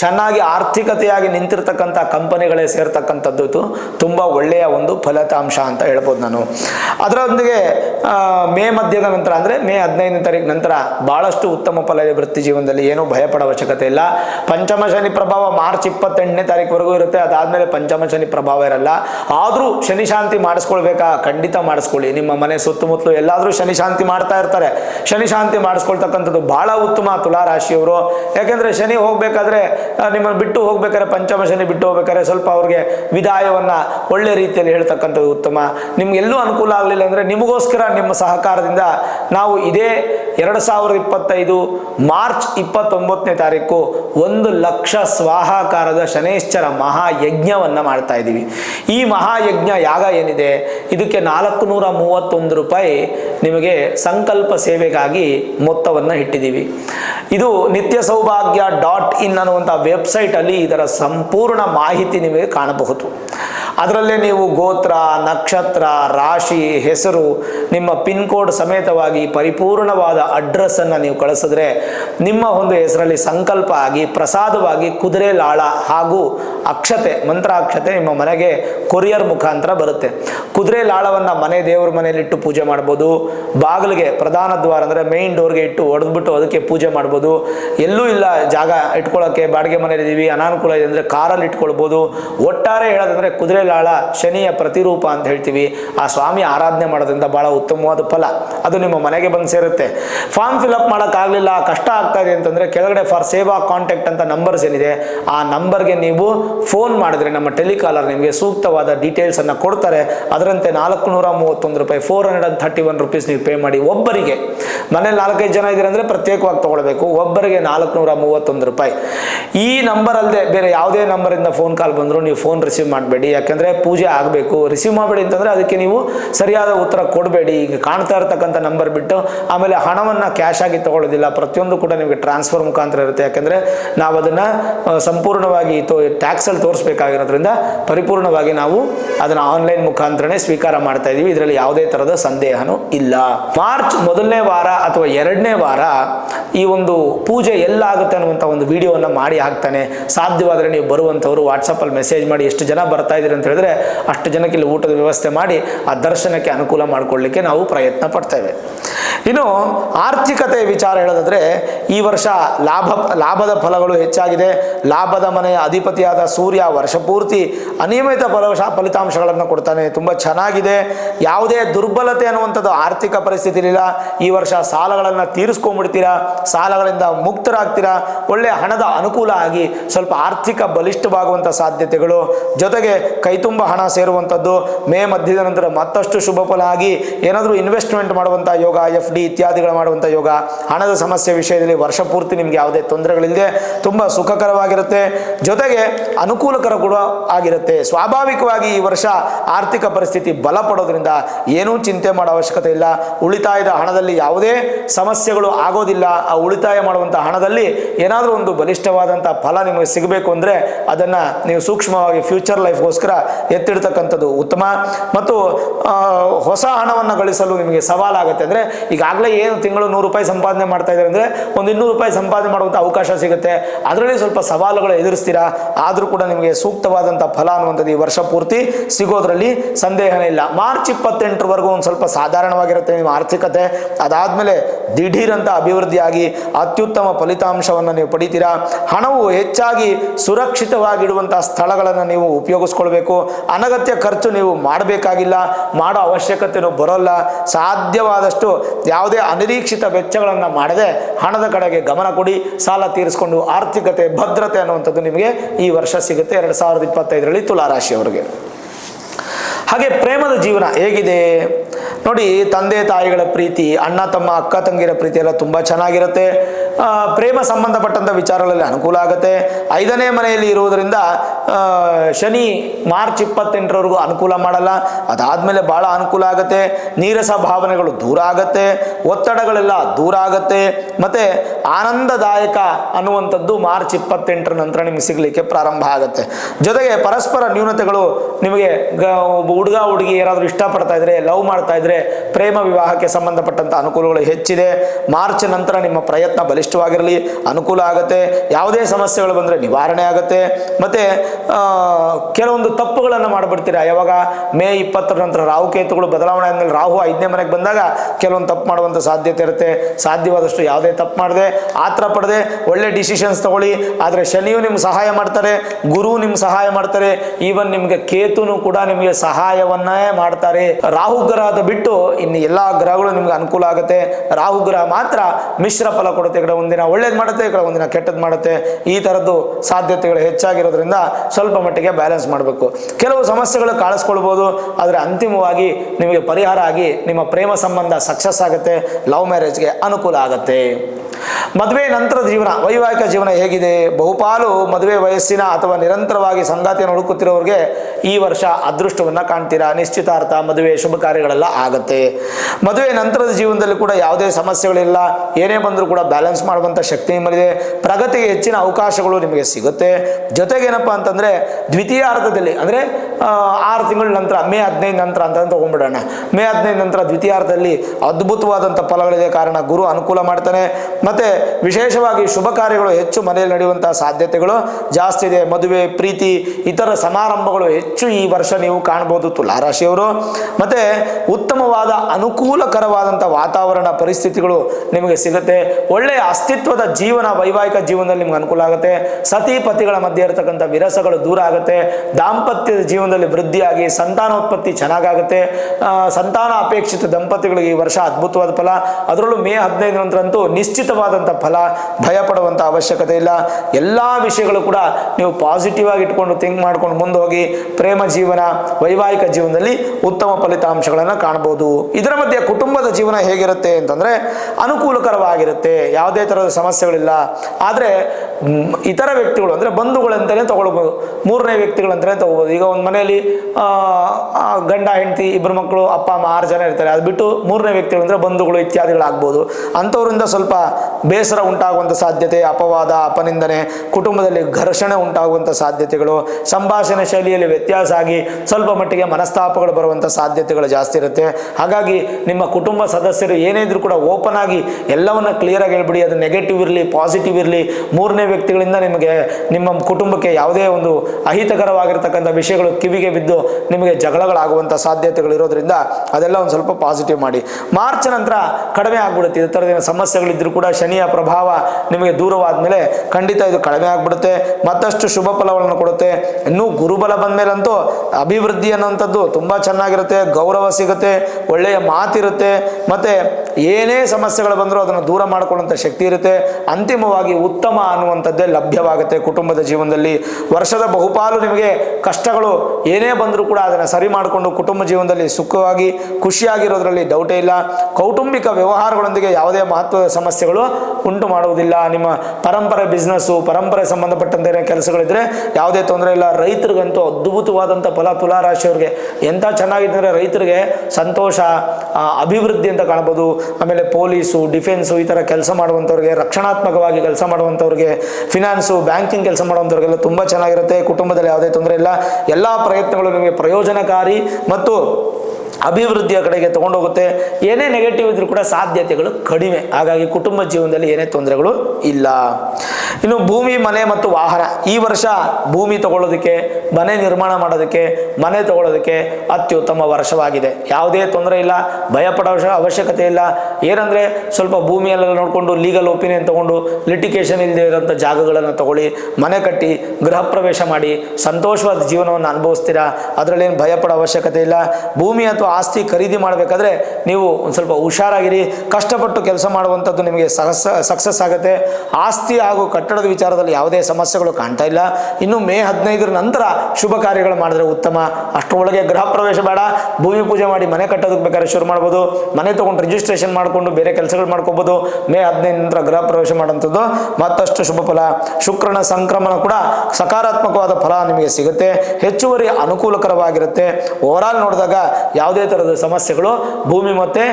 ಚೆನ್ನಾಗಿ ಆರ್ಥಿಕತೆಯಾಗಿ ನಿಂತಿರ್ತಕ್ಕಂಥ ಕಂಪನಿಗಳೇ ಸೇರ್ತಕ್ಕಂಥದ್ದು ತುಂಬ ಒಳ್ಳೆಯ ಒಂದು ಫಲಿತಾಂಶ ಅಂತ ಹೇಳ್ಬೋದು ನಾನು. ಅದರೊಂದಿಗೆ ಮೇ ಮಧ್ಯದ ನಂತರ ಅಂದರೆ ಮೇ ಹದಿನೈದನೇ ತಾರೀಕು ನಂತರ ಭಾಳಷ್ಟು ಉತ್ತಮ ಫಲ ಇದೆ ವೃತ್ತಿ ಜೀವನದಲ್ಲಿ ಏನೂ ಭಯಪಡೋ ಅವಶ್ಯಕತೆ ಇಲ್ಲ. ಪಂಚಮ ಶನಿ ಪ್ರಭಾವ ಮಾರ್ಚ್ ಇಪ್ಪತ್ತೆಂಟನೇ ತಾರೀಕುವರೆಗೂ ಇರುತ್ತೆ. ಅದಾದಮೇಲೆ ಪಂಚಮ ಶನಿ ಪ್ರಭಾವ ಇರಲ್ಲ. ಆದರೂ ಶನಿ ಶಾಂತಿ ಮಾಡಿಸ್ಕೊಳ್ಬೇಕಾ? ಖಂಡಿತ ಮಾಡಿಸ್ಕೊ ಮಾಡಿಸ್ಕೊಳ್ಳಿ. ನಿಮ್ಮ ಮನೆ ಸುತ್ತಮುತ್ತಲು ಎಲ್ಲಾದರೂ ಶನಿ ಶಾಂತಿ ಮಾಡ್ತಾ ಇರ್ತಾರೆ. ಶನಿ ಶಾಂತಿ ಮಾಡಿಸ್ಕೊಳ್ತಕ್ಕಂಥದ್ದು ಬಹಳ ಉತ್ತಮ ತುಲಾ ರಾಶಿಯವರು ಯಾಕೆಂದರೆ ಶನಿ ಹೋಗಬೇಕಾದ್ರೆ ನಿಮ್ಮನ್ನು ಬಿಟ್ಟು ಹೋಗ್ಬೇಕಾದ್ರೆ ಪಂಚಮ ಶನಿ ಬಿಟ್ಟು ಹೋಗ್ಬೇಕಾದ್ರೆ ಸ್ವಲ್ಪ ಅವ್ರಿಗೆ ವಿದಾಯವನ್ನು ಒಳ್ಳೆ ರೀತಿಯಲ್ಲಿ ಹೇಳ್ತಕ್ಕಂಥದ್ದು ಉತ್ತಮ. ನಿಮ್ಗೆಲ್ಲೂ ಅನುಕೂಲ ಆಗಲಿಲ್ಲ ಅಂದರೆ ನಿಮಗೋಸ್ಕರ ನಿಮ್ಮ ಸಹಕಾರದಿಂದ ನಾವು ಇದೇ ಎರಡು ಸಾವಿರದ ಇಪ್ಪತ್ತೈದು ಮಾರ್ಚ್ ಇಪ್ಪತ್ತೊಂಬತ್ತನೇ ತಾರೀಕು ಒಂದು ಲಕ್ಷ ಸ್ವಾಹಾಕಾರದ ಶನೇಶ್ಚರ ಮಹಾಯಜ್ಞವನ್ನು ಮಾಡ್ತಾ ಇದ್ದೀವಿ. ಈ ಮಹಾಯಜ್ಞ ಯಾಗ ಏನಿದೆ? ಇದಕ್ಕೆ ನಾಲ್ಕು ನೂರ ಮೂವತ್ತೊಂದು ರೂಪಾಯಿ ನಿಮಗೆ ಸಂಕಲ್ಪ ಸೇವೆಗಾಗಿ ಮೊತ್ತವನ್ನು ಇಟ್ಟಿದ್ದೀವಿ. ಇದು ನಿತ್ಯ ಸೌಭಾಗ್ಯ ಡಾಟ್ ಇನ್ ಅನ್ನುವಂಥ ವೆಬ್ಸೈಟಲ್ಲಿ ಇದರ ಸಂಪೂರ್ಣ ಮಾಹಿತಿ ನಿಮಗೆ ಕಾಣಬಹುದು. ಅದರಲ್ಲೇ ನೀವು ಗೋತ್ರ, ನಕ್ಷತ್ರ, ರಾಶಿ, ಹೆಸರು, ನಿಮ್ಮ ಪಿನ್ ಕೋಡ್ ಸಮೇತವಾಗಿ ಪರಿಪೂರ್ಣವಾದ ಅಡ್ರೆಸ್ಸನ್ನು ನೀವು ಕಳಿಸಿದ್ರೆ ನಿಮ್ಮ ಒಂದು ಹೆಸರಲ್ಲಿ ಸಂಕಲ್ಪ ಆಗಿ, ಪ್ರಸಾದವಾಗಿ ಕುದುರೆ ಲಾಳ ಹಾಗೂ ಅಕ್ಷತೆ, ಮಂತ್ರಾಕ್ಷತೆ ನಿಮ್ಮ ಮನೆಗೆ ಕೊರಿಯರ್ ಮುಖಾಂತರ ಬರುತ್ತೆ. ಕುದುರೆ ಲಾಳವನ್ನು ಮನೆ ದೇವರ ಮನೆಯಲ್ಲಿಟ್ಟು ಪೂಜೆ ಮಾಡ್ಬೋದು. ಬಾಗಿಲಿಗೆ ಪ್ರಧಾನ ದ್ವಾರ ಅಂದರೆ ಮೇನ್ ಡೋರ್ಗೆ ಇಟ್ಟು ಹೊಡೆದ್ಬಿಟ್ಟು ಅದಕ್ಕೆ ಪೂಜೆ ಮಾಡ್ಬೋದು. ಎಲ್ಲೂ ಇಲ್ಲ ಜಾಗ ಇಟ್ಕೊಳ್ಳೋಕ್ಕೆ ಬಾಡಿಗೆ ಮನೆಯಲ್ಲಿದ್ದೀವಿ ಅನಾನುಕೂಲ ಇದೆ ಅಂದರೆ ಕಾರಲ್ಲಿ ಇಟ್ಕೊಳ್ಬೋದು. ಒಟ್ಟಾರೆ ಹೇಳೋದಂದರೆ ಕುದುರೆ ಲಾಳ ಶನಿಯ ಪ್ರತಿರೂಪ ಅಂತ ಹೇಳ್ತೀವಿ. ಆ ಸ್ವಾಮಿ ಆರಾಧನೆ ಮಾಡೋದ್ರಿಂದ ಭಾಳ ಉತ್ತಮವಾದ ಫಲ. ಅದು ನಿಮ್ಮ ಮನೆಗೆ ಬಂದು ಸೇರುತ್ತೆ. ಫಾರ್ಮ್ ಫಿಲಪ್ ಮಾಡೋಕ್ಕಾಗಲಿಲ್ಲ, ಕಷ್ಟ ಆಗ್ತಾ ಇದೆ ಅಂತಂದರೆ ಕೆಳಗಡೆ ಫಾರ್ ಸೇವಾ ಕಾಂಟ್ಯಾಕ್ಟ್ ಅಂತ ನಂಬರ್ಸ್ ಏನಿದೆ, ಆ ನಂಬರ್ಗೆ ನೀವು ಫೋನ್ ಮಾಡಿದ್ರೆ ನಮ್ಮ ಟೆಲಿಕಾಲರ್ ನಿಮಗೆ ಸೂಕ್ತವಾದ ಡೀಟೇಲ್ಸನ್ನು ಕೊಡ್ತಾರೆ. ಅದರಂತೆ ನಾಲ್ಕು ನೂರ ಮೂವತ್ತೊಂದು ರೂಪಾಯಿ four hundred thirty one rupees ನೀವು ಪೇ ಮಾಡಿ ಒಬ್ಬರಿಗೆ. ಮನೇಲಿ ನಾಲ್ಕೈದು ಜನ ಇದ್ದೀರ ಅಂದರೆ ಪ್ರತ್ಯೇಕವಾಗಿ ತೊಗೊಳ್ಬೇಕು. ಒಬ್ಬರಿಗೆ ನಾಲ್ಕು ನೂರ ಮೂವತ್ತೊಂದು ರೂಪಾಯಿ. ಈ ನಂಬರ್ ಅಲ್ಲದೆ ಬೇರೆ ಯಾವುದೇ ನಂಬರಿಂದ ಫೋನ್ ಕಾಲ್ ಬಂದರೂ ನೀವು ಫೋನ್ ರಿಸೀವ್ ಮಾಡಬೇಡಿ. ಯಾಕೆಂದರೆ ಪೂಜೆ ಆಗಬೇಕು. ರಿಸೀವ್ ಮಾಡಬೇಡಿ ಅಂತಂದರೆ ಅದಕ್ಕೆ ನೀವು ಸರಿಯಾದ ಉತ್ತರ ಕೊಡಬೇಡಿ. ಈಗ ಕಾಣ್ತಾ ಇರತಕ್ಕಂಥ ನಂಬರ್ ಬಿಟ್ಟು ಆಮೇಲೆ ಹಣವನ್ನು ಕ್ಯಾಶ್ ಆಗಿ ತಗೊಳ್ಳೋದಿಲ್ಲ. ಪ್ರತಿಯೊಂದು ಕೂಡ ನಿಮಗೆ ಟ್ರಾನ್ಸ್ಫರ್ ಮುಖಾಂತರ ಇರುತ್ತೆ. ಯಾಕೆಂದರೆ ನಾವು ಅದನ್ನು ಸಂಪೂರ್ಣವಾಗಿ ತೋ ಟ್ಯಾಕ್ಸಲ್ಲಿ ತೋರಿಸ್ಬೇಕಾಗಿರೋದ್ರಿಂದ ಪರಿಪೂರ್ಣವಾಗಿ ನಾವು ಅದನ್ನು ಆನ್ಲೈನ್ ಮುಖಾಂತರನೇ ಸ್ವೀಕಾರ ಮಾಡ್ತಾ ಇದ್ದೀವಿ ಇದರಲ್ಲಿ ಯಾವುದೇ ಥರದ ಸಂದೇಹನೂ ಇಲ್ಲ. ಮಾರ್ಚ್ ಮೊದಲನೇ ವಾರ ಅಥವಾ ಎರಡನೇ ವಾರ ಈ ಒಂದು ಪೂಜೆ ಎಲ್ಲಾಗುತ್ತೆ ಅನ್ನುವಂಥ ಒಂದು ವಿಡಿಯೋವನ್ನು ಮಾಡಿ ಹಾಕ್ತಾನೆ. ಸಾಧ್ಯವಾದರೆ ನೀವು ಬರುವಂಥವ್ರು ವಾಟ್ಸಪ್ಪಲ್ಲಿ ಮೆಸೇಜ್ ಮಾಡಿ ಎಷ್ಟು ಜನ ಬರ್ತಾ ಇದ್ದೀರಿ ಅಂತ ಹೇಳಿದ್ರೆ ಅಷ್ಟು ಜನಕ್ಕೆ ಇಲ್ಲಿ ಊಟದ ವ್ಯವಸ್ಥೆ ಮಾಡಿ ಆ ದರ್ಶನಕ್ಕೆ ಅನುಕೂಲ ಮಾಡಿಕೊಳ್ಳಿಕ್ಕೆ ನಾವು ಪ್ರಯತ್ನ ಪಡ್ತೇವೆ. ಇನ್ನು ಆರ್ಥಿಕತೆ ವಿಚಾರ ಹೇಳೋದಾದ್ರೆ ಈ ವರ್ಷ ಲಾಭ, ಲಾಭದ ಫಲಗಳು ಹೆಚ್ಚಾಗಿದೆ. ಲಾಭದ ಮನೆಯ ಅಧಿಪತಿಯಾದ ಸೂರ್ಯ ವರ್ಷ ಪೂರ್ತಿ ಅನಿಯಮಿತ ಫಲ ಫಲಿತಾಂಶಗಳನ್ನು ಕೊಡ್ತಾನೆ. ತುಂಬ ಚೆನ್ನಾಗಿದೆ. ಯಾವುದೇ ದುರ್ಬಲತೆ ಅನ್ನುವಂಥದ್ದು ಆರ್ಥಿಕ ಪರಿಸ್ಥಿತಿಲಿಲ್ಲ. ಈ ವರ್ಷ ಸಾಲಗಳನ್ನು ತೀರಿಸ್ಕೊಂಡ್ಬಿಡ್ತೀರಾ? ಸಾಲಗಳಿಂದ ಮುಕ್ತರಾಗ್ತೀರಾ? ಒಳ್ಳೆಯ ಹಣದ ಅನುಕೂಲ ಆಗಿ ಸ್ವಲ್ಪ ಆರ್ಥಿಕ ಬಲಿಷ್ಠವಾಗುವಂಥ ಸಾಧ್ಯತೆಗಳು. ಜೊತೆಗೆ ಕೈತುಂಬ ಹಣ ಸೇರುವಂಥದ್ದು, ಮೇ ಮಧ್ಯದ ನಂತರ ಮತ್ತಷ್ಟು ಶುಭ ಫಲ ಆಗಿ ಏನಾದರೂ ಇನ್ವೆಸ್ಟ್ಮೆಂಟ್ ಮಾಡುವಂಥ ಯೋಗ ಎಫ್ ಡಿ ಇತ್ಯಾದಿಗಳು ಮಾಡುವಂಥ ಯೋಗ, ಹಣದ ಸಮಸ್ಯೆ ವಿಷಯದಲ್ಲಿ ವರ್ಷ ಪೂರ್ತಿ ನಿಮಗೆ ಯಾವುದೇ ತೊಂದರೆಗಳಿಲ್ಲದೆ ತುಂಬ ಸುಖಕರವಾಗಿರುತ್ತೆ. ಜೊತೆಗೆ ಅನುಕೂಲಕರ ಕೂಡ ಆಗಿರುತ್ತೆ. ಸ್ವಾಭಾವಿಕವಾಗಿ ಈ ವರ್ಷ ಆರ್ಥಿಕ ಪರಿಸ್ಥಿತಿ ಬಲ ಪಡೋದ್ರಿಂದ ಏನೂ ಚಿಂತೆ ಮಾಡೋ ಅವಶ್ಯಕತೆ ಇಲ್ಲ. ಉಳಿತಾಯದ ಹಣದಲ್ಲಿ ಯಾವುದೇ ಸಮಸ್ಯೆಗಳು ಆಗೋದಿಲ್ಲ. ಆ ಉಳಿತಾಯ ಮಾಡುವಂಥ ಹಣದಲ್ಲಿ ಏನಾದರೂ ಒಂದು ಬಲಿಷ್ಠವಾದಂಥ ಫಲ ನಿಮಗೆ ಸಿಗಬೇಕು ಅಂದರೆ ಅದನ್ನು ನೀವು ಸೂಕ್ಷ್ಮವಾಗಿ ಫ್ಯೂಚರ್ ಲೈಫ್ಗೋಸ್ಕರ ಎತ್ತಿಡ್ತಕ್ಕಂಥದ್ದು ಉತ್ತಮ ಮತ್ತು ಹೊಸ ಹಣವನ್ನು ಗಳಿಸಲು ನಿಮಗೆ ಸವಾಲಾಗುತ್ತೆ. ಅಂದರೆ ಈಗಾಗಲೇ ಏನು ತಿಂಗಳು ನೂರು ರೂಪಾಯಿ ಸಂಪಾದನೆ ಮಾಡ್ತಾ ಇದ್ದಾರೆ ಅಂದರೆ ಒಂದು ಇನ್ನೂರು ರೂಪಾಯಿ ಸಂಪಾದನೆ ಮಾಡುವಂಥ ಅವಕಾಶ ಸಿಗುತ್ತೆ. ಅದರಲ್ಲಿ ಸ್ವಲ್ಪ ಸವಾಲುಗಳು ಎದುರಿಸ್ತೀರಾ? ಆದರೂ ಕೂಡ ನಿಮಗೆ ಸೂಕ್ತವಾದಂಥ ಫಲ ಅನ್ನುವಂಥದ್ದು ಈ ವರ್ಷ ಪೂರ್ತಿ ಸಿಗೋದ್ರಲ್ಲಿ ಸಂದೇಹನೇ ಇಲ್ಲ. ಮಾರ್ಚ್ ಇಪ್ಪತ್ತೆಂಟರವರೆಗೂ ಒಂದು ಸ್ವಲ್ಪ ಸಾಧಾರಣವಾಗಿರುತ್ತೆ ನಿಮ್ಮ ಆರ್ಥಿಕತೆ. ಅದಾದಮೇಲೆ ದಿಢೀರಂಥ ಅಭಿವೃದ್ಧಿಯಾಗಿ ಅತ್ಯುತ್ತಮ ಫಲಿತಾಂಶವನ್ನು ನೀವು ಪಡಿತೀರಾ? ಹಣವು ಹೆಚ್ಚಾಗಿ ಸುರಕ್ಷಿತವಾಗಿಡುವಂಥ ಸ್ಥಳಗಳನ್ನು ನೀವು ಉಪಯೋಗಿಸ್ಕೊಳ್ಬೇಕು. ಅನಗತ್ಯ ಖರ್ಚು ನೀವು ಮಾಡಬೇಕಾಗಿಲ್ಲ. ಮಾಡೋ ಅವಶ್ಯಕತೆಯೂ ಬರೋಲ್ಲ. ಸಾಧ್ಯವಾದಷ್ಟು ಯಾವುದೇ ಅನಿರೀಕ್ಷಿತ ವೆಚ್ಚಗಳನ್ನು ಮಾಡದೆ ಹಣದ ಕಡೆಗೆ ಗಮನ ಕೊಡಿ. ಸಾಲ ತೀರಿಸ್ಕೊಂಡು ಆರ್ಥಿಕತೆ, ಭದ್ರತೆ ಅನ್ನುವಂಥದ್ದು ನಿಮಗೆ ಈ ವರ್ಷ ಸಿಗುತ್ತೆ. ಎರಡು ಸಾವಿರದ ಇಪ್ಪತ್ತೈದರಲ್ಲಿ ತುಲಾರಾಶಿಯವರಿಗೆ ಹಾಗೆ ಪ್ರೇಮದ ಜೀವನ ಹೇಗಿದೆ? ನೋಡಿ, ತಂದೆ ತಾಯಿಗಳ ಪ್ರೀತಿ, ಅಣ್ಣ, ತಮ್ಮ, ಅಕ್ಕ, ತಂಗಿರ ಪ್ರೀತಿ ಎಲ್ಲ ತುಂಬ ಚೆನ್ನಾಗಿರುತ್ತೆ. ಪ್ರೇಮ ಸಂಬಂಧಪಟ್ಟಂಥ ವಿಚಾರಗಳಲ್ಲಿ ಅನುಕೂಲ ಆಗುತ್ತೆ. ಐದನೇ ಮನೆಯಲ್ಲಿ ಇರುವುದರಿಂದ ಶನಿ ಮಾರ್ಚ್ ಇಪ್ಪತ್ತೆಂಟರವರೆಗೂ ಅನುಕೂಲ ಮಾಡಲ್ಲ. ಅದಾದಮೇಲೆ ಭಾಳ ಅನುಕೂಲ ಆಗುತ್ತೆ. ನೀರಸ ಭಾವನೆಗಳು ದೂರ ಆಗುತ್ತೆ. ಒತ್ತಡಗಳೆಲ್ಲ ದೂರ ಆಗುತ್ತೆ. ಮತ್ತು ಆನಂದದಾಯಕ ಅನ್ನುವಂಥದ್ದು ಮಾರ್ಚ್ ಇಪ್ಪತ್ತೆಂಟರ ನಂತರ ನಿಮಗೆ ಸಿಗಲಿಕ್ಕೆ ಪ್ರಾರಂಭ ಆಗುತ್ತೆ. ಜೊತೆಗೆ ಪರಸ್ಪರ ನ್ಯೂನತೆಗಳು ನಿಮಗೆ ಒಬ್ಬ ಹುಡುಗ, ಹುಡುಗಿ ಯಾರಾದರೂ ಇಷ್ಟಪಡ್ತಾ ಇದ್ರೆ, ಲವ್ ಮಾಡ್ತಾ ಇದ್ರೆ, ಪ್ರೇಮ ವಿವಾಹಕ್ಕೆ ಸಂಬಂಧಪಟ್ಟಂಥ ಅನುಕೂಲಗಳು ಹೆಚ್ಚಿದೆ. ಮಾರ್ಚ್ ನಂತರ ನಿಮ್ಮ ಪ್ರಯತ್ನ ಬಲಿಷ್ಠವಾಗಿರಲಿ. ಅನುಕೂಲ ಆಗುತ್ತೆ. ಯಾವುದೇ ಸಮಸ್ಯೆಗಳು ಬಂದರೆ ನಿವಾರಣೆ ಆಗುತ್ತೆ. ಮತ್ತು ಕೆಲವೊಂದು ತಪ್ಪುಗಳನ್ನು ಮಾಡಿಬಿಡ್ತೀರಾ? ಯಾವಾಗ ಮೇ ಇಪ್ಪತ್ತರ ನಂತರ ರಾಹು ಕೇತುಗಳು ಬದಲಾವಣೆ ಆದಮೇಲೆ ರಾಹು ಐದನೇ ಮನೆಗೆ ಬಂದಾಗ ಕೆಲವೊಂದು ತಪ್ಪು ಮಾಡುವಂಥ ಸಾಧ್ಯತೆ ಇರುತ್ತೆ. ಸಾಧ್ಯವಾದಷ್ಟು ಯಾವುದೇ ತಪ್ಪು ಮಾಡದೆ, ಆತರ ಪಡದೆ, ಒಳ್ಳೆ ಡಿಸಿಷನ್ಸ್ ತಗೊಳ್ಳಿ. ಆದರೆ ಶನಿಯು ನಿಮ್ಗೆ ಸಹಾಯ ಮಾಡ್ತಾರೆ, ಗುರು ನಿಮ್ಗೆ ಸಹಾಯ ಮಾಡ್ತಾರೆ. ಈವನ್ ನಿಮಗೆ ಕೇತುನು ಕೂಡ ನಿಮಗೆ ಸಹಾಯವನ್ನೇ ಮಾಡ್ತಾರೆ. ರಾಹು ಗ್ರಹದ ಬಿಟ್ಟು ಇನ್ನು ಎಲ್ಲ ಗ್ರಹಗಳು ನಿಮ್ಗೆ ಅನುಕೂಲ ಆಗುತ್ತೆ. ರಾಹು ಗ್ರಹ ಮಾತ್ರ ಮಿಶ್ರ ಫಲ ಕೊಡುತ್ತೆ. ಈ ಕಡೆ ಒಂದಿನ ಒಳ್ಳೇದು ಮಾಡುತ್ತೆ, ಈ ಕಡೆ ಒಂದಿನ ಕೆಟ್ಟದ್ದು ಮಾಡುತ್ತೆ. ಈ ಥರದ್ದು ಸಾಧ್ಯತೆಗಳು ಹೆಚ್ಚಾಗಿರೋದ್ರಿಂದ ಸ್ವಲ್ಪ ಮಟ್ಟಿಗೆ ಬ್ಯಾಲೆನ್ಸ್ ಮಾಡಬೇಕು. ಕೆಲವು ಸಮಸ್ಯೆಗಳು ಕಾಣಿಸ್ಕೊಳ್ಬೋದು, ಆದರೆ ಅಂತಿಮವಾಗಿ ನಿಮಗೆ ಪರಿಹಾರ ಆಗಿ ನಿಮ್ಮ ಪ್ರೇಮ ಸಂಬಂಧ ಸಕ್ಸಸ್ ಆಗುತ್ತೆ ಲವ್ ಮ್ಯಾರೇಜ್ಗೆ ಅನುಕೂಲ ಆಗುತ್ತೆ. ಮದುವೆ ನಂತರದ ಜೀವನ, ವೈವಾಹಿಕ ಜೀವನ ಹೇಗಿದೆ? ಬಹುಪಾಲು ಮದುವೆ ವಯಸ್ಸಿನ ಅಥವಾ ನಿರಂತರವಾಗಿ ಸಂಗಾತಿಯನ್ನು ಹುಡುಕುತ್ತಿರೋರಿಗೆ ಈ ವರ್ಷ ಅದೃಷ್ಟವನ್ನು ಕಾಣ್ತೀರಾ? ನಿಶ್ಚಿತಾರ್ಥ, ಮದುವೆ ಶುಭ ಕಾರ್ಯಗಳೆಲ್ಲ ಆಗುತ್ತೆ. ಮದುವೆ ನಂತರದ ಜೀವನದಲ್ಲಿ ಕೂಡ ಯಾವುದೇ ಸಮಸ್ಯೆಗಳಿಲ್ಲ. ಏನೇ ಬಂದರೂ ಕೂಡ ಬ್ಯಾಲೆನ್ಸ್ ಮಾಡುವಂಥ ಶಕ್ತಿ ನಿಮ್ಮಲ್ಲಿದೆ. ಪ್ರಗತಿಗೆ ಹೆಚ್ಚಿನ ಅವಕಾಶಗಳು ನಿಮಗೆ ಸಿಗುತ್ತೆ. ಜೊತೆಗೇನಪ್ಪ ಅಂತಂದರೆ ದ್ವಿತೀಯಾರ್ಧದಲ್ಲಿ, ಅಂದರೆ ಆರು ತಿಂಗಳ ನಂತರ, ಮೇ ಹದಿನೈದು ನಂತರ ಅಂತ ತೊಗೊಂಡ್ಬಿಡೋಣ. ಮೇ ಹದಿನೈದು ನಂತರ ದ್ವಿತೀಯಾರ್ಧದಲ್ಲಿ ಅದ್ಭುತವಾದಂಥ ಫಲಗಳಿದೆ. ಕಾರಣ ಗುರು ಅನುಕೂಲ ಮಾಡ್ತಾನೆ. ಮತ್ತು ವಿಶೇಷವಾಗಿ ಶುಭ ಕಾರ್ಯಗಳು ಹೆಚ್ಚು ಮನೆಯಲ್ಲಿ ನಡೆಯುವಂಥ ಸಾಧ್ಯತೆಗಳು ಜಾಸ್ತಿ ಇದೆ. ಮದುವೆ, ಪ್ರೀತಿ, ಇತರ ಸಮಾರಂಭಗಳು ಹೆಚ್ಚು ಈ ವರ್ಷ ನೀವು ಕಾಣ್ಬೋದು ತುಲಾರಾಶಿಯವರು. ಮತ್ತು ಉತ್ತಮವಾದ ಅನುಕೂಲಕರವಾದಂಥ ವಾತಾವರಣ ಪರಿಸ್ಥಿತಿಗಳು ನಿಮಗೆ ಸಿಗುತ್ತೆ. ಒಳ್ಳೆಯ ಅಸ್ತಿತ್ವದ ಜೀವನ, ವೈವಾಹಿಕ ಜೀವನದಲ್ಲಿ ನಿಮ್ಗೆ ಅನುಕೂಲ ಆಗುತ್ತೆ. ಸತಿ ಪತಿಗಳ ಮಧ್ಯೆ ಇರತಕ್ಕಂಥ ವಿರಸಗಳು ದೂರ ಆಗುತ್ತೆ. ದಾಂಪತ್ಯದ ಜೀವನದಲ್ಲಿ ವೃದ್ಧಿಯಾಗಿ ಸಂತಾನೋತ್ಪತ್ತಿ ಚೆನ್ನಾಗಾಗುತ್ತೆ. ಸಂತಾನ ಅಪೇಕ್ಷಿತ ದಂಪತಿಗಳಿಗೆ ಈ ವರ್ಷ ಅದ್ಭುತವಾದ ಫಲ. ಅದರಲ್ಲೂ ಮೇ ಹದಿನೈದು ನಂತರಂತೂ ನಿಶ್ಚಿತವಾದಂಥ ಫಲ ಭಯ ಪಡುವಂಥ ಅವಶ್ಯಕತೆ ಇಲ್ಲ. ಎಲ್ಲ ವಿಷಯಗಳು ಕೂಡ ನೀವು ಪಾಸಿಟಿವ್ ಆಗಿ ಇಟ್ಕೊಂಡು ಥಿಂಕ್ ಮಾಡ್ಕೊಂಡು ಮುಂದೆ ಹೋಗಿ ಪ್ರೇಮ ಜೀವನ, ವೈವಾಹಿಕ ಜೀವನದಲ್ಲಿ ಉತ್ತಮ ಫಲಿತಾಂಶಗಳನ್ನು ಕಾಣಬಹುದು ಇದರ ಮಧ್ಯೆ ಕುಟುಂಬದ ಜೀವನ ಹೇಗಿರುತ್ತೆ ಅಂತಂದರೆ ಅನುಕೂಲಕರವಾಗಿರುತ್ತೆ. ಯಾವುದೇ ಥರದ ಸಮಸ್ಯೆಗಳಿಲ್ಲ. ಆದರೆ ಇತರ ವ್ಯಕ್ತಿಗಳು ಅಂದರೆ ಬಂಧುಗಳಂತಲೇ ತಗೊಳ್ಬೋದು. ಮೂರನೇ ವ್ಯಕ್ತಿಗಳಂತಲೇ ತಗೋಬೋದು ಈಗ ಒಂದು ಮನೆಯಲ್ಲಿ ಆ, ಗಂಡ ಹೆಂಡತಿ ಇಬ್ಬರು ಮಕ್ಕಳು ಅಪ್ಪ ಅಮ್ಮ ಆರು ಜನ ಇರ್ತಾರೆ. ಅದು ಬಿಟ್ಟು ಮೂರನೇ ವ್ಯಕ್ತಿಗಳು ಅಂದರೆ ಬಂಧುಗಳು ಇತ್ಯಾದಿಗಳಾಗ್ಬೋದು. ಅಂಥವರಿಂದ ಸ್ವಲ್ಪ ಬೇಸರ ಉಂಟಾಗುವಂಥ ಸಾಧ್ಯತೆ ಅಪವಾದ ಅಪನಿಂದನೆ ಕುಟುಂಬದಲ್ಲಿ ಘರ್ಷಣೆ ಉಂಟಾಗುವಂಥ ಸಾಧ್ಯತೆಗಳು ಸಂಭಾಷಣೆ ಶೈಲಿಯಲ್ಲಿ ವ್ಯತ್ಯಾಸ ಆಗಿ ಸ್ವಲ್ಪ ಮಟ್ಟಿಗೆ ಮನಸ್ತಾಪಗಳು ಬರುವಂಥ ಸಾಧ್ಯತೆಗಳು ಜಾಸ್ತಿ ಇರುತ್ತೆ. ಹಾಗಾಗಿ ನಿಮ್ಮ ಕುಟುಂಬ ಸದಸ್ಯರು ಏನೇ ಇದ್ರೂ ಕೂಡ ಓಪನ್ ಆಗಿ ಎಲ್ಲವನ್ನ ಕ್ಲಿಯರ್ ಆಗಿ ಹೇಳ್ಬಿಡಿ ಅದು ನೆಗೆಟಿವ್ ಇರಲಿ ಪಾಸಿಟಿವ್ ಇರಲಿ ಮೂರನೇ ವ್ಯಕ್ತಿಗಳಿಂದ ನಿಮಗೆ ನಿಮ್ಮ ಕುಟುಂಬಕ್ಕೆ ಯಾವುದೇ ಒಂದು ಅಹಿತಕರವಾಗಿರ್ತಕ್ಕಂಥ ವಿಷಯಗಳು ಕಿವಿಗೆ ಬಿದ್ದು ನಿಮಗೆ ಜಗಳಗಳಾಗುವಂಥ ಸಾಧ್ಯತೆಗಳು ಇರೋದ್ರಿಂದ ಅದೆಲ್ಲ ಒಂದು ಸ್ವಲ್ಪ ಪಾಸಿಟಿವ್ ಮಾಡಿ. ಮಾರ್ಚ್ ನಂತರ ಕಡಿಮೆ ಆಗ್ಬಿಡುತ್ತೆ. ಈ ಥರದ ಸಮಸ್ಯೆಗಳಿದ್ದರೂ ಕೂಡ ಶನಿಯ ಪ್ರಭಾವ ನಿಮಗೆ ದೂರವಾದ ಮೇಲೆ ಖಂಡಿತ ಇದು ಕಡಿಮೆ ಆಗ್ಬಿಡುತ್ತೆ. ಮತ್ತಷ್ಟು ಶುಭ ಫಲಗಳನ್ನು ಕೊಡುತ್ತೆ. ಇನ್ನೂ ಗುರುಬಲ ಬಂದ ಮೇಲಂತೂ ಅಭಿವೃದ್ಧಿ ಅನ್ನುವಂಥದ್ದು ತುಂಬ ಚೆನ್ನಾಗಿರುತ್ತೆ. ಗೌರವ ಸಿಗುತ್ತೆ. ಒಳ್ಳೆಯ ಮಾತಿರುತ್ತೆ. ಮತ್ತು ಏನೇ ಸಮಸ್ಯೆಗಳು ಬಂದರೂ ಅದನ್ನು ದೂರ ಮಾಡಿಕೊಳ್ಳುವಂಥ ಶಕ್ತಿ ಇರುತ್ತೆ. ಅಂತಿಮವಾಗಿ ಉತ್ತಮ ಅನ್ನುವಂಥದ್ದೇ ಲಭ್ಯವಾಗುತ್ತೆ ಕುಟುಂಬದ ಜೀವನದಲ್ಲಿ. ವರ್ಷದ ಬಹುಪಾಲು ನಿಮಗೆ ಕಷ್ಟಗಳು ಏನೇ ಬಂದರೂ ಕೂಡ ಅದನ್ನು ಸರಿ ಮಾಡಿಕೊಂಡು ಕುಟುಂಬ ಜೀವನದಲ್ಲಿ ಸುಖವಾಗಿ, ಖುಷಿಯಾಗಿರೋದರಲ್ಲಿ ಡೌಟೇ ಇಲ್ಲ. ಕೌಟುಂಬಿಕ ವ್ಯವಹಾರಗಳೊಂದಿಗೆ ಯಾವುದೇ ಮಹತ್ವದ ಸಮಸ್ಯೆಗಳು ಉಂಟು ಮಾಡುವುದಿಲ್ಲ. ನಿಮ್ಮ ಪರಂಪರೆ ಬಿಸ್ನೆಸ್ಸು ಪರಂಪರೆ ಸಂಬಂಧಪಟ್ಟಂತೆ ಕೆಲಸಗಳಿದ್ರೆ ಯಾವುದೇ ತೊಂದರೆ ಇಲ್ಲ. ರೈತರಿಗಂತೂ ಅದ್ಭುತವಾದಂಥ ಫಲ ತುಲಾರಾಶಿಯವ್ರಿಗೆ ಎಂಥ ಚೆನ್ನಾಗಿದ್ದರೆ ರೈತರಿಗೆ ಸಂತೋಷ ಅಭಿವೃದ್ಧಿ ಅಂತ ಕಾಣ್ಬೋದು ಆಮೇಲೆ ಪೊಲೀಸು, ಡಿಫೆನ್ಸು ಈ ಥರ ಕೆಲಸ ಮಾಡುವಂಥವ್ರಿಗೆ, ರಕ್ಷಣಾತ್ಮಕವಾಗಿ ಕೆಲಸ ಮಾಡುವಂಥವ್ರಿಗೆ, ಫಿನಾನ್ಸು, ಬ್ಯಾಂಕಿಂಗ್ ಕೆಲಸ ಮಾಡುವಂಥವ್ರಿಗೆಲ್ಲ ತುಂಬ ಚೆನ್ನಾಗಿರುತ್ತೆ. ಕುಟುಂಬದಲ್ಲಿ ಯಾವುದೇ ತೊಂದರೆ ಇಲ್ಲ. ಎಲ್ಲ ಪ್ರಯತ್ನಗಳು ನಿಮಗೆ ಪ್ರಯೋಜನಕಾರಿ. ಮತ್ತು ಅಭಿವೃದ್ಧಿಯ ಕಡೆಗೆ ತಗೊಂಡೋಗುತ್ತೆ. ಏನೇ ನೆಗೆಟಿವ್ ಇದ್ರೂ ಕೂಡ ಸಾಧ್ಯತೆಗಳು ಕಡಿಮೆ. ಹಾಗಾಗಿ ಕುಟುಂಬ ಜೀವನದಲ್ಲಿ ಏನೇ ತೊಂದರೆಗಳು ಇಲ್ಲ. ಇನ್ನು ಭೂಮಿ, ಮನೆ ಮತ್ತು ವಾಹನ. ಈ ವರ್ಷ ಭೂಮಿ ತಗೊಳ್ಳೋದಕ್ಕೆ, ಮನೆ ನಿರ್ಮಾಣ ಮಾಡೋದಕ್ಕೆ, ಮನೆ ತಗೊಳ್ಳೋದಕ್ಕೆ ಅತ್ಯುತ್ತಮ ವರ್ಷವಾಗಿದೆ. ಯಾವುದೇ ತೊಂದರೆ ಇಲ್ಲ, ಭಯಪಡೋ ಅವಶ್ಯಕತೆ ಇಲ್ಲ. ಏನಂದರೆ ಸ್ವಲ್ಪ ಭೂಮಿಯಲ್ಲೆಲ್ಲ ನೋಡಿಕೊಂಡು ಲೀಗಲ್ ಒಪಿನಿಯನ್ ತೊಗೊಂಡು ಲಿಟಿಕೇಶನ್ ಇಲ್ಲದೆ ಇರೋಂಥ ಜಾಗಗಳನ್ನು ತಗೊಳ್ಳಿ, ಮನೆ ಕಟ್ಟಿ, ಗೃಹ ಪ್ರವೇಶ ಮಾಡಿ, ಸಂತೋಷವಾದ ಜೀವನವನ್ನು ಅನುಭವಿಸ್ತೀರಾ? ಅದರಲ್ಲೇನು ಭಯಪಡೋ ಅವಶ್ಯಕತೆ ಇಲ್ಲ. ಭೂಮಿ ಅಥವಾ ಆಸ್ತಿ ಖರೀದಿ ಮಾಡಬೇಕಾದ್ರೆ ನೀವು ಒಂದು ಸ್ವಲ್ಪ ಹುಷಾರಾಗಿರಿ. ಕಷ್ಟಪಟ್ಟು ಕೆಲಸ ಮಾಡುವಂಥದ್ದು ನಿಮಗೆ ಸಹಸ ಸಕ್ಸಸ್ ಆಗುತ್ತೆ. ಆಸ್ತಿ ಹಾಗೂ ಕಟ್ಟಡದ ವಿಚಾರದಲ್ಲಿ ಯಾವುದೇ ಸಮಸ್ಯೆಗಳು ಕಾಣ್ತಾ ಇಲ್ಲ. ಇನ್ನು ಮೇ ಹದಿನೈದರ ನಂತರ ಶುಭ ಕಾರ್ಯಗಳು ಮಾಡಿದ್ರೆ ಉತ್ತಮ. ಅಷ್ಟರೊಳಗೆ ಗೃಹ ಪ್ರವೇಶ ಬೇಡ. ಭೂಮಿ ಪೂಜೆ ಮಾಡಿ ಮನೆ ಕಟ್ಟೋದಕ್ಕೆ ಬೇಕಾದ್ರೆ ಶುರು ಮಾಡ್ಬೋದು. ಮನೆ ತೊಗೊಂಡು ರಿಜಿಸ್ಟ್ರೇಷನ್ ಮಾಡಿಕೊಂಡು ಬೇರೆ ಕೆಲಸಗಳು ಮಾಡ್ಕೋಬೋದು. ಮೇ ಹದಿನೈದು ನಂತರ ಗೃಹ ಪ್ರವೇಶ ಮಾಡುವಂಥದ್ದು. ಮತ್ತಷ್ಟು ಶುಭ ಫಲ. ಶುಕ್ರನ ಸಂಕ್ರಮಣ ಕೂಡ ಸಕಾರಾತ್ಮಕವಾದ ಫಲ ನಿಮಗೆ ಸಿಗುತ್ತೆ. ಹೆಚ್ಚುವರಿ ಅನುಕೂಲಕರವಾಗಿರುತ್ತೆ. ಓವರಾಲ್ ನೋಡಿದಾಗ ಯಾವುದೇ ಥರದ ಸಮಸ್ಯೆಗಳು ಭೂಮಿ ಮತ್ತು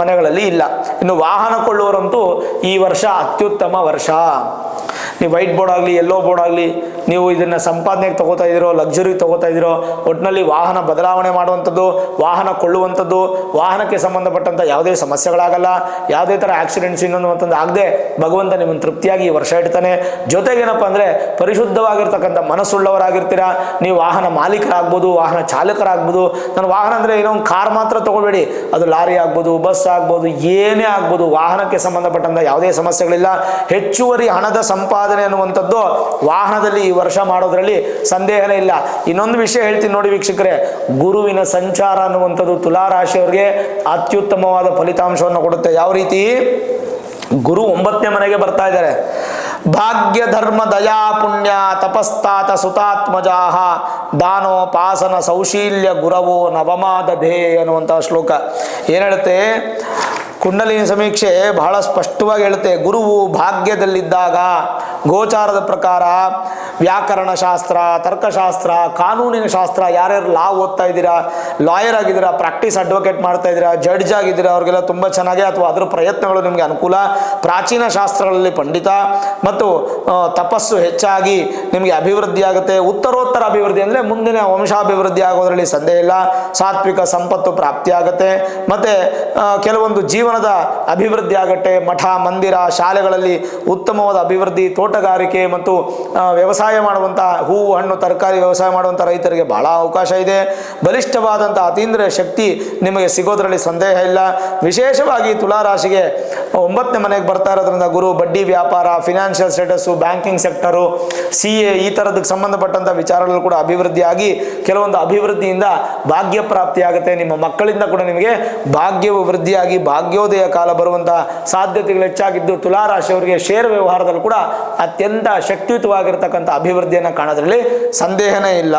ಮನೆಗಳಲ್ಲಿ ಇಲ್ಲ. ಇನ್ನು ವಾಹನ ಕೊಳ್ಳುವರಂತೂ ಈ ವರ್ಷ ಅತ್ಯುತ್ತಮ ವರ್ಷ. ನೀವು ವೈಟ್ ಬೋರ್ಡ್ ಆಗಲಿ ಎಲ್ಲೋ ಬೋರ್ಡ್ ಆಗಲಿ ನೀವು ಇದನ್ನು ಸಂಪಾದನೆಗೆ ತಗೋತಾ ಇದ್ದೀರೋ ಲಕ್ಸುರಿ ತಗೋತಾ ಇದ್ದೀರೋ ಒಟ್ಟಿನಲ್ಲಿ ವಾಹನ ಬದಲಾವಣೆ ಮಾಡುವಂಥದ್ದು, ವಾಹನ ಕೊಳ್ಳುವಂಥದ್ದು, ವಾಹನಕ್ಕೆ ಸಂಬಂಧಪಟ್ಟಂಥ ಯಾವುದೇ ಸಮಸ್ಯೆಗಳಾಗಲ್ಲ, ಯಾವುದೇ ಥರ ಆಕ್ಸಿಡೆಂಟ್ಸ್ ಇನ್ನೊಂದು ಮತ್ತೊಂದು ಆಗದೆ ಭಗವಂತ ನಿಮ್ಮನ್ನು ತೃಪ್ತಿಯಾಗಿ ಈ ವರ್ಷ ಇಡ್ತಾನೆ. ಜೊತೆಗೇನಪ್ಪ ಅಂದರೆ ಪರಿಶುದ್ಧವಾಗಿರ್ತಕ್ಕಂಥ ಮನಸ್ಸುಳ್ಳವರಾಗಿರ್ತೀರಾ. ನೀವು ವಾಹನ ಮಾಲೀಕರಾಗ್ಬೋದು, ವಾಹನ ಚಾಲಕರಾಗ್ಬೋದು. ನಾನು ವಾಹನ ಅಂದರೆ ಏನೋ ಒಂದು ಕಾರ್ ಮಾತ್ರ ತಗೋಬೇಡಿ. ಅದು ಲಾರಿ ಆಗ್ಬೋದು, ಬಸ್ ಆಗ್ಬೋದು, ಏನೇ ಆಗ್ಬೋದು, ವಾಹನಕ್ಕೆ ಸಂಬಂಧಪಟ್ಟಂಥ ಯಾವುದೇ ಸಮಸ್ಯೆಗಳಿಲ್ಲ. ಹೆಚ್ಚುವರಿ ಹಣದ ಸಂಪಾದನೆ ಅನ್ನುವಂಥದ್ದು ವಾಹನದಲ್ಲಿ ವರ್ಷ ಮಾಡೋದ್ರಲ್ಲಿ ಸಂದೇಹನೇ ಇಲ್ಲ. ಇನ್ನೊಂದು ವಿಷಯ ಹೇಳ್ತೀನಿ ನೋಡಿ ವೀಕ್ಷಕರೇ, ಗುರುವಿನ ಸಂಚಾರ ಅನ್ನುವಂಥದ್ದು ತುಲಾರಾಶಿಯವರಿಗೆ ಅತ್ಯುತ್ತಮವಾದ ಫಲಿತಾಂಶವನ್ನು ಕೊಡುತ್ತೆ. ಯಾವ ರೀತಿ? ಗುರು ಒಂಬತ್ತನೇ ಮನೆಗೆ ಬರ್ತಾ ಇದ್ದಾರೆ. ಭಾಗ್ಯ ಧರ್ಮ ದಯಾ ಪುಣ್ಯ ತಪಸ್ತಾತ ಸುತಾತ್ಮಜಾಹ ದಾನೋಪಾಸನ ಸೌಶೀಲ್ಯ ಗುರವೋ ನವಮಾದಧೇ ಅನ್ನುವಂತಹ ಶ್ಲೋಕ. ಏನ್ ಹೇಳುತ್ತೆ? ಕುಂಡಲಿನಿ ಸಮೀಕ್ಷೆ ಬಹಳ ಸ್ಪಷ್ಟವಾಗಿ ಹೇಳುತ್ತೆ. ಗುರುವು ಭಾಗ್ಯದಲ್ಲಿದ್ದಾಗ ಗೋಚಾರದ ಪ್ರಕಾರ ವ್ಯಾಕರಣ ಶಾಸ್ತ್ರ, ತರ್ಕಶಾಸ್ತ್ರ, ಕಾನೂನಿನ ಶಾಸ್ತ್ರ, ಯಾರ್ಯಾರು ಲಾ ಓದ್ತಾ ಇದ್ದೀರಾ ಲಾಯರ್ ಆಗಿದ್ದೀರಾ ಪ್ರಾಕ್ಟೀಸ್ ಅಡ್ವೊಕೇಟ್ ಮಾಡ್ತಾ ಇದ್ದೀರಾ ಜಡ್ಜ್ ಆಗಿದ್ದೀರಾ, ಅವ್ರಿಗೆಲ್ಲ ತುಂಬ ಚೆನ್ನಾಗಿ ಅಥವಾ ಅದರ ಪ್ರಯತ್ನಗಳು ನಿಮಗೆ ಅನುಕೂಲ. ಪ್ರಾಚೀನ ಶಾಸ್ತ್ರಗಳಲ್ಲಿ ಪಂಡಿತ ಮತ್ತು ತಪಸ್ಸು ಹೆಚ್ಚಾಗಿ ನಿಮಗೆ ಅಭಿವೃದ್ಧಿ ಆಗುತ್ತೆ. ಉತ್ತರೋತ್ತರ ಅಭಿವೃದ್ಧಿ ಅಂದರೆ ಮುಂದಿನ ವಂಶಾಭಿವೃದ್ಧಿ ಆಗೋದರಲ್ಲಿ ಸಂದೇಹ ಇಲ್ಲ. ಸಾತ್ವಿಕ ಸಂಪತ್ತು ಪ್ರಾಪ್ತಿ ಆಗುತ್ತೆ. ಮತ್ತು ಕೆಲವೊಂದು ಜೀವನದ ಅಭಿವೃದ್ಧಿ ಆಗುತ್ತೆ. ಮಠ, ಮಂದಿರ, ಶಾಲೆಗಳಲ್ಲಿ ಉತ್ತಮವಾದ ಅಭಿವೃದ್ಧಿ, ತೋಟಗಾರಿಕೆ ಮತ್ತು ವ್ಯವಸಾಯ ಮಾಡುವಂಥ ಹೂವು, ಹಣ್ಣು, ತರಕಾರಿ ವ್ಯವಸಾಯ ಮಾಡುವಂಥ ರೈತರಿಗೆ ಬಹಳ ಅವಕಾಶ ಇದೆ. ಬಲಿಷ್ಠವಾದಂಥ ಅತೀಂದ್ರಿಯ ಶಕ್ತಿ ನಿಮಗೆ ಸಿಗೋದರಲ್ಲಿ ಸಂದೇಹ ಇಲ್ಲ. ವಿಶೇಷವಾಗಿ ತುಲಾರಾಶಿಗೆ ಒಂಬತ್ತನೇ ಮನೆಗೆ ಬರ್ತಾ ಇರೋದ್ರಿಂದ ಗುರು, ಬಡ್ಡಿ ವ್ಯಾಪಾರ financial status banking sector C A ಈ ಥರದಕ್ಕೆ ಸಂಬಂಧಪಟ್ಟಂಥ ವಿಚಾರಗಳು ಕೂಡ ಅಭಿವೃದ್ಧಿಯಾಗಿ ಕೆಲವೊಂದು ಅಭಿವೃದ್ಧಿಯಿಂದ ಭಾಗ್ಯ ಪ್ರಾಪ್ತಿಯಾಗುತ್ತೆ. ನಿಮ್ಮ ಮಕ್ಕಳಿಂದ ಕೂಡ ನಿಮಗೆ ಭಾಗ್ಯವು ವೃದ್ಧಿಯಾಗಿ, ಭಾಗ್ಯೋದಯ ಕಾಲ ಬರುವಂಥ ಸಾಧ್ಯತೆಗಳು ಹೆಚ್ಚಾಗಿದ್ದು, ತುಲಾರಾಶಿಯವರಿಗೆ ಷೇರ್ ವ್ಯವಹಾರದಲ್ಲಿ ಕೂಡ ಅತ್ಯಂತ ಶಕ್ತಿಯುತವಾಗಿರ್ತಕ್ಕಂಥ ಅಭಿವೃದ್ಧಿಯನ್ನು ಕಾಣೋದ್ರಲ್ಲಿ ಸಂದೇಹನೇ ಇಲ್ಲ.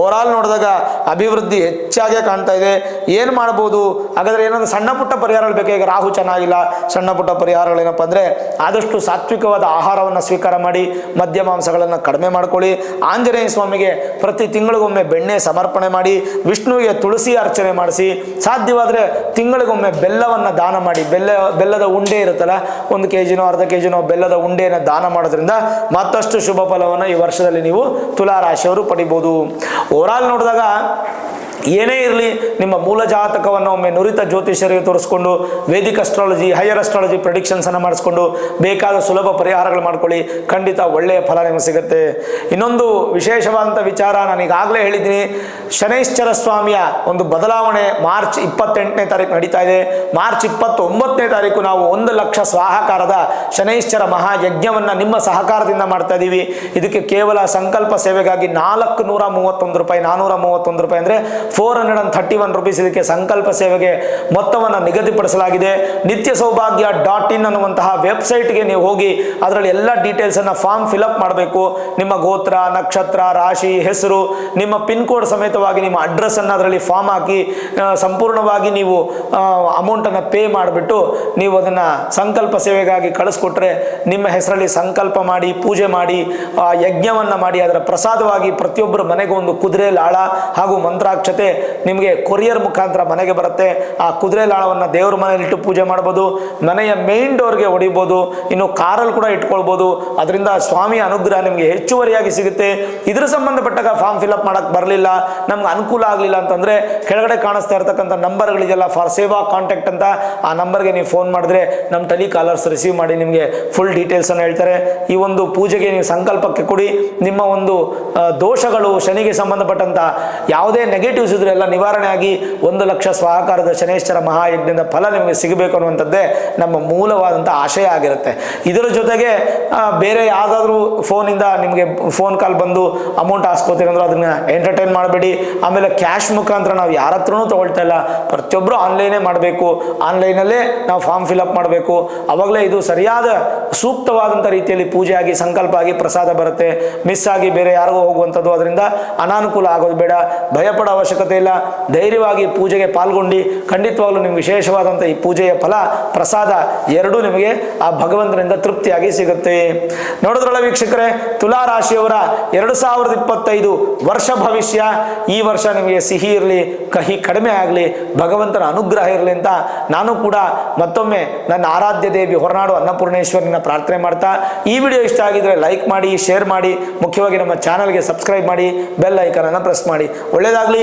ಓವರಾಲ್ ನೋಡಿದಾಗ ಅಭಿವೃದ್ಧಿ ಹೆಚ್ಚಾಗೇ ಕಾಣ್ತಾ ಇದೆ. ಏನು ಮಾಡ್ಬೋದು ಹಾಗಾದರೆ ಏನಾದರೂ ಸಣ್ಣ ಪುಟ್ಟ ಪರಿಹಾರಗಳು ಬೇಕಾಗಿ ರಾಹು ಚೆನ್ನಾಗಿಲ್ಲ ಪುಟ್ಟ ಪರಿಹಾರಗಳೇನಪ್ಪ ಅಂದರೆ ಆದಷ್ಟು ಸಾತ್ವಿಕವಾದ ಆಹಾರವನ್ನು ಸ್ವೀಕಾರ ಮಾಡಿ ಮದ್ಯ ಮಾಂಸಗಳನ್ನು ಕಡಿಮೆ ಮಾಡ್ಕೊಳ್ಳಿ. ಆಂಜನೇಯ ಸ್ವಾಮಿಗೆ ಪ್ರತಿ ತಿಂಗಳಿಗೊಮ್ಮೆ ಬೆಣ್ಣೆ ಸಮರ್ಪಣೆ ಮಾಡಿ, ವಿಷ್ಣುವಿಗೆ ತುಳಸಿ ಅರ್ಚನೆ ಮಾಡಿಸಿ, ಸಾಧ್ಯವಾದರೆ ತಿಂಗಳಿಗೊಮ್ಮೆ ಬೆಲ್ಲವನ್ನು ದಾನ ಮಾಡಿ. ಬೆಲ್ಲ, ಬೆಲ್ಲದ ಉಂಡೆ ಇರುತ್ತಲ್ಲ, ಒಂದು ಕೆ ಜಿನೋ ಅರ್ಧ ಕೆ ಜಿನೋ ಬೆಲ್ಲದ ಉಂಡೆಯನ್ನು ದಾನ ಮಾಡೋದ್ರಿಂದ ಮತ್ತಷ್ಟು ಶುಭ ಫಲವನ್ನು ಈ ವರ್ಷದಲ್ಲಿ ನೀವು ತುಲಾರಾಶಿಯವರು ಪಡಿಬೋದು. ಓವರಾಲ್ ನೋಡಿದಾಗ ಏನೇ ಇರಲಿ, ನಿಮ್ಮ ಮೂಲ ಜಾತಕವನ್ನು ಒಮ್ಮೆ ನುರಿತ ಜ್ಯೋತಿಷರಿಗೆ ತೋರಿಸ್ಕೊಂಡು, ವೇದಿಕ ಅಸ್ಟ್ರಾಲಜಿ ಹೈಯರ್ ಅಸ್ಟ್ರಾಲಜಿ ಪ್ರಿಡಿಕ್ಷನ್ಸನ್ನು ಮಾಡಿಸ್ಕೊಂಡು, ಬೇಕಾದ ಸುಲಭ ಪರಿಹಾರಗಳು ಮಾಡ್ಕೊಳ್ಳಿ. ಖಂಡಿತ ಒಳ್ಳೆಯ ಫಲ ನಿಮಗೆ ಸಿಗುತ್ತೆ. ಇನ್ನೊಂದು ವಿಶೇಷವಾದಂಥ ವಿಚಾರ ನಾನೀಗಾಗಲೇ ಹೇಳಿದ್ದೀನಿ. ಶನೈಶ್ಚರ ಸ್ವಾಮಿಯ ಒಂದು ಬದಲಾವಣೆ ಮಾರ್ಚ್ ಇಪ್ಪತ್ತೆಂಟನೇ ತಾರೀಕು ನಡೀತಾ ಇದೆ. ಮಾರ್ಚ್ ಇಪ್ಪತ್ತೊಂಬತ್ತನೇ ತಾರೀಕು ನಾವು ಒಂದು ಲಕ್ಷ ಸ್ವಾಹಕಾರದ ಶನೈಶ್ಚರ ಮಹಾಯಜ್ಞವನ್ನು ನಿಮ್ಮ ಸಹಕಾರದಿಂದ ಮಾಡ್ತಾ ಇದ್ದೀವಿ ಇದಕ್ಕೆ ಕೇವಲ ಸಂಕಲ್ಪ ಸೇವೆಗಾಗಿ ನಾಲ್ಕು ನೂರ ಮೂವತ್ತೊಂದು ರೂಪಾಯಿ, ನಾನೂರ ಮೂವತ್ತೊಂದು ರೂಪಾಯಿ ಅಂದರೆ four hundred and thirty one rupees ಇದಕ್ಕೆ ಸಂಕಲ್ಪ ಸೇವೆಗೆ ಮೊತ್ತವನ್ನು ನಿಗದಿಪಡಿಸಲಾಗಿದೆ. ನಿತ್ಯ ಸೌಭಾಗ್ಯ ಡಾಟ್ ಇನ್ ಅನ್ನುವಂತಹ ವೆಬ್ಸೈಟ್ಗೆ ನೀವು ಹೋಗಿ ಅದರಲ್ಲಿ ಎಲ್ಲ ಡೀಟೇಲ್ಸನ್ನು ಫಾರ್ಮ್ ಫಿಲಪ್ ಮಾಡಬೇಕು. ನಿಮ್ಮ ಗೋತ್ರ, ನಕ್ಷತ್ರ, ರಾಶಿ, ಹೆಸರು, ನಿಮ್ಮ ಪಿನ್ ಕೋಡ್ ಸಮೇತವಾಗಿ ನಿಮ್ಮ ಅಡ್ರೆಸ್ಸನ್ನು ಅದರಲ್ಲಿ ಫಾರ್ಮ್ ಹಾಕಿ ಸಂಪೂರ್ಣವಾಗಿ ನೀವು ಅಮೌಂಟನ್ನು ಪೇ ಮಾಡಿಬಿಟ್ಟು ನೀವು ಅದನ್ನು ಸಂಕಲ್ಪ ಸೇವೆಗಾಗಿ ಕಳಿಸ್ಕೊಟ್ರೆ ನಿಮ್ಮ ಹೆಸರಲ್ಲಿ ಸಂಕಲ್ಪ ಮಾಡಿ, ಪೂಜೆ ಮಾಡಿ ಯಜ್ಞವನ್ನು ಮಾಡಿ, ಅದರ ಪ್ರಸಾದವಾಗಿ ಪ್ರತಿಯೊಬ್ಬರ ಮನೆಗೆ ಒಂದು ಕುದುರೆ ಲಾಳ ಹಾಗೂ ಮಂತ್ರಾಕ್ಷತೆ ನಿಮಗೆ ಕೊರಿಯರ್ ಮುಖಾಂತರ ಮನೆಗೆ ಬರುತ್ತೆ, ಆ ಕುದುರೆ ಲಾಳವನ್ನು ದೇವ್ರ ಮನೆಯಲ್ಲಿಟ್ಟು ಪೂಜೆ ಮಾಡ್ಬೋದು, ಮನೆಯ ಮೇನ್ ಡೋರ್ಗೆ ಹೊಡಿಬೋದು, ಇನ್ನು ಕಾರಲ್ಲಿ ಕೂಡ ಇಟ್ಕೊಳ್ಬೋದು, ಅದರಿಂದ ಸ್ವಾಮಿಯ ಅನುಗ್ರಹ ನಿಮಗೆ ಹೆಚ್ಚುವರಿಯಾಗಿ ಸಿಗುತ್ತೆ. ಇದ್ರ ಸಂಬಂಧಪಟ್ಟಾಗ ಫಾರ್ಮ್ ಫಿಲ್ಅಪ್ ಮಾಡೋಕ್ಕೆ ಬರಲಿಲ್ಲ, ನಮ್ಗೆ ಅನುಕೂಲ ಆಗಲಿಲ್ಲ ಅಂತಂದರೆ ಕೆಳಗಡೆ ಕಾಣಿಸ್ತಾ ಇರ್ತಕ್ಕಂಥ ನಂಬರ್ಗಳಿಗೆಲ್ಲ ಫಾರ್ ಸೇವಾ ಕಾಂಟ್ಯಾಕ್ಟ್ ಅಂತ ಆ ನಂಬರ್ಗೆ ನೀವು ಫೋನ್ ಮಾಡಿದ್ರೆ ನಮ್ಮ ಟೆಲಿ ಕಾಲರ್ಸ್ ರಿಸೀವ್ ಮಾಡಿ ನಿಮಗೆ ಫುಲ್ ಡೀಟೇಲ್ಸನ್ನು ಹೇಳ್ತಾರೆ. ಈ ಒಂದು ಪೂಜೆಗೆ ನೀವು ಸಂಕಲ್ಪಕ್ಕೆ ಕೊಡಿ, ನಿಮ್ಮ ಒಂದು ದೋಷಗಳು ಶನಿಗೆ ಸಂಬಂಧಪಟ್ಟಂಥ ಯಾವುದೇ ನೆಗೆಟಿವ್ಸ್ ಇದ್ರೆ ಎಲ್ಲ ನಿವಾರಣೆ ಆಗಿ ಒಂದು ಲಕ್ಷ ಸ್ವಾಕಾರದ ಶನೇಶ್ವರ ಮಹಾಯಜ್ಞದ ಫಲ ನಿಮಗೆ ಸಿಗಬೇಕು ಅನ್ನುವಂಥದ್ದೇ ನಮ್ಮ ಮೂಲವಾದಂಥ ಆಶಯ ಆಗಿರುತ್ತೆ. ಇದರ ಜೊತೆಗೆ ಬೇರೆ ಯಾವುದಾದ್ರೂ ಫೋನಿಂದ ನಿಮಗೆ ಫೋನ್ ಕಾಲ್ ಬಂದು ಅಮೌಂಟ್ ಹಾಸ್ಕೋತೀರಿ ಅಂದ್ರೆ ಅದನ್ನ ಎಂಟರ್ಟೈನ್ ಮಾಡಬೇಡಿ. ಆಮೇಲೆ ಕ್ಯಾಶ್ ಮುಖಾಂತರ ನಾವು ಯಾರ ಹತ್ರನೂ ತಗೊಳ್ತಾ ಇಲ್ಲ. ಪ್ರತಿಯೊಬ್ಬರು ಆನ್ಲೈನೇ ಮಾಡಬೇಕು. ಆನ್ಲೈನಲ್ಲೇ ನಾವು ಫಾರ್ಮ್ ಫಿಲಪ್ ಮಾಡಬೇಕು. ಅವಾಗಲೇ ಇದು ಸರಿಯಾದ ಸೂಕ್ತವಾದಂಥ ರೀತಿಯಲ್ಲಿ ಪೂಜೆ ಆಗಿ, ಸಂಕಲ್ಪ ಆಗಿ, ಪ್ರಸಾದ ಬರುತ್ತೆ. ಮಿಸ್ ಆಗಿ ಬೇರೆ ಯಾರಿಗೂ ಹೋಗುವಂಥದ್ದು. ಅದರಿಂದ ಅನಾನುಕೂಲ ಆಗೋದು ಬೇಡ. ಭಯಪಡೋ ಅವಶ್ಯಕತೆ ಇಲ್ಲ. ಧೈರ್ಯವಾಗಿ ಪೂಜೆಗೆ ಪಾಲ್ಗೊಂಡು. ಖಂಡಿತವಾಗಲೂ ನಿಮ್ಗೆ ವಿಶೇಷವಾದಂಥ ಈ ಪೂಜೆಯ ಫಲ, ಪ್ರಸಾದ ಎರಡೂ ನಿಮಗೆ ಆ ಭಗವಂತನಿಂದ ತೃಪ್ತಿಯಾಗಿ ಸಿಗುತ್ತೆ. ನೋಡಿದ್ರಲ್ಲ ವೀಕ್ಷಕರೇ ತುಲಾ ರಾಶಿಯವರ ಎರಡು ಸಾವಿರದ ಇಪ್ಪತ್ತೈದು ವರ್ಷ ಭವಿಷ್ಯ. ಈ ವರ್ಷ ನಿಮಗೆ ಸಿಹಿ ಇರಲಿ, ಕಹಿ ಕಡಿಮೆ ಆಗಲಿ, ಭಗವಂತನ ಅನುಗ್ರಹ ಇರಲಿ ಅಂತ ನಾನು ಕೂಡ ಮತ್ತೊಮ್ಮೆ ನನ್ನ ಆರಾಧ್ಯ ದೇವಿ ಹೊರನಾಡು ಅನ್ನಪೂರ್ಣೇಶ್ವರಿನ ಪ್ರಾರ್ಥನೆ ಮಾಡ್ತಾ, ಈ ವಿಡಿಯೋ ಇಷ್ಟ ಆಗಿದ್ರೆ ಲೈಕ್ ಮಾಡಿ, ಶೇರ್ ಮಾಡಿ, ಮುಖ್ಯವಾಗಿ ನಮ್ಮ ಚಾನಲ್ಗೆ ಸಬ್ಸ್ಕ್ರೈಬ್ ಮಾಡಿ, ಬೆಲ್ ಐಕನನ್ನು ಪ್ರೆಸ್ ಮಾಡಿ. ಒಳ್ಳೆಯದಾಗಲಿ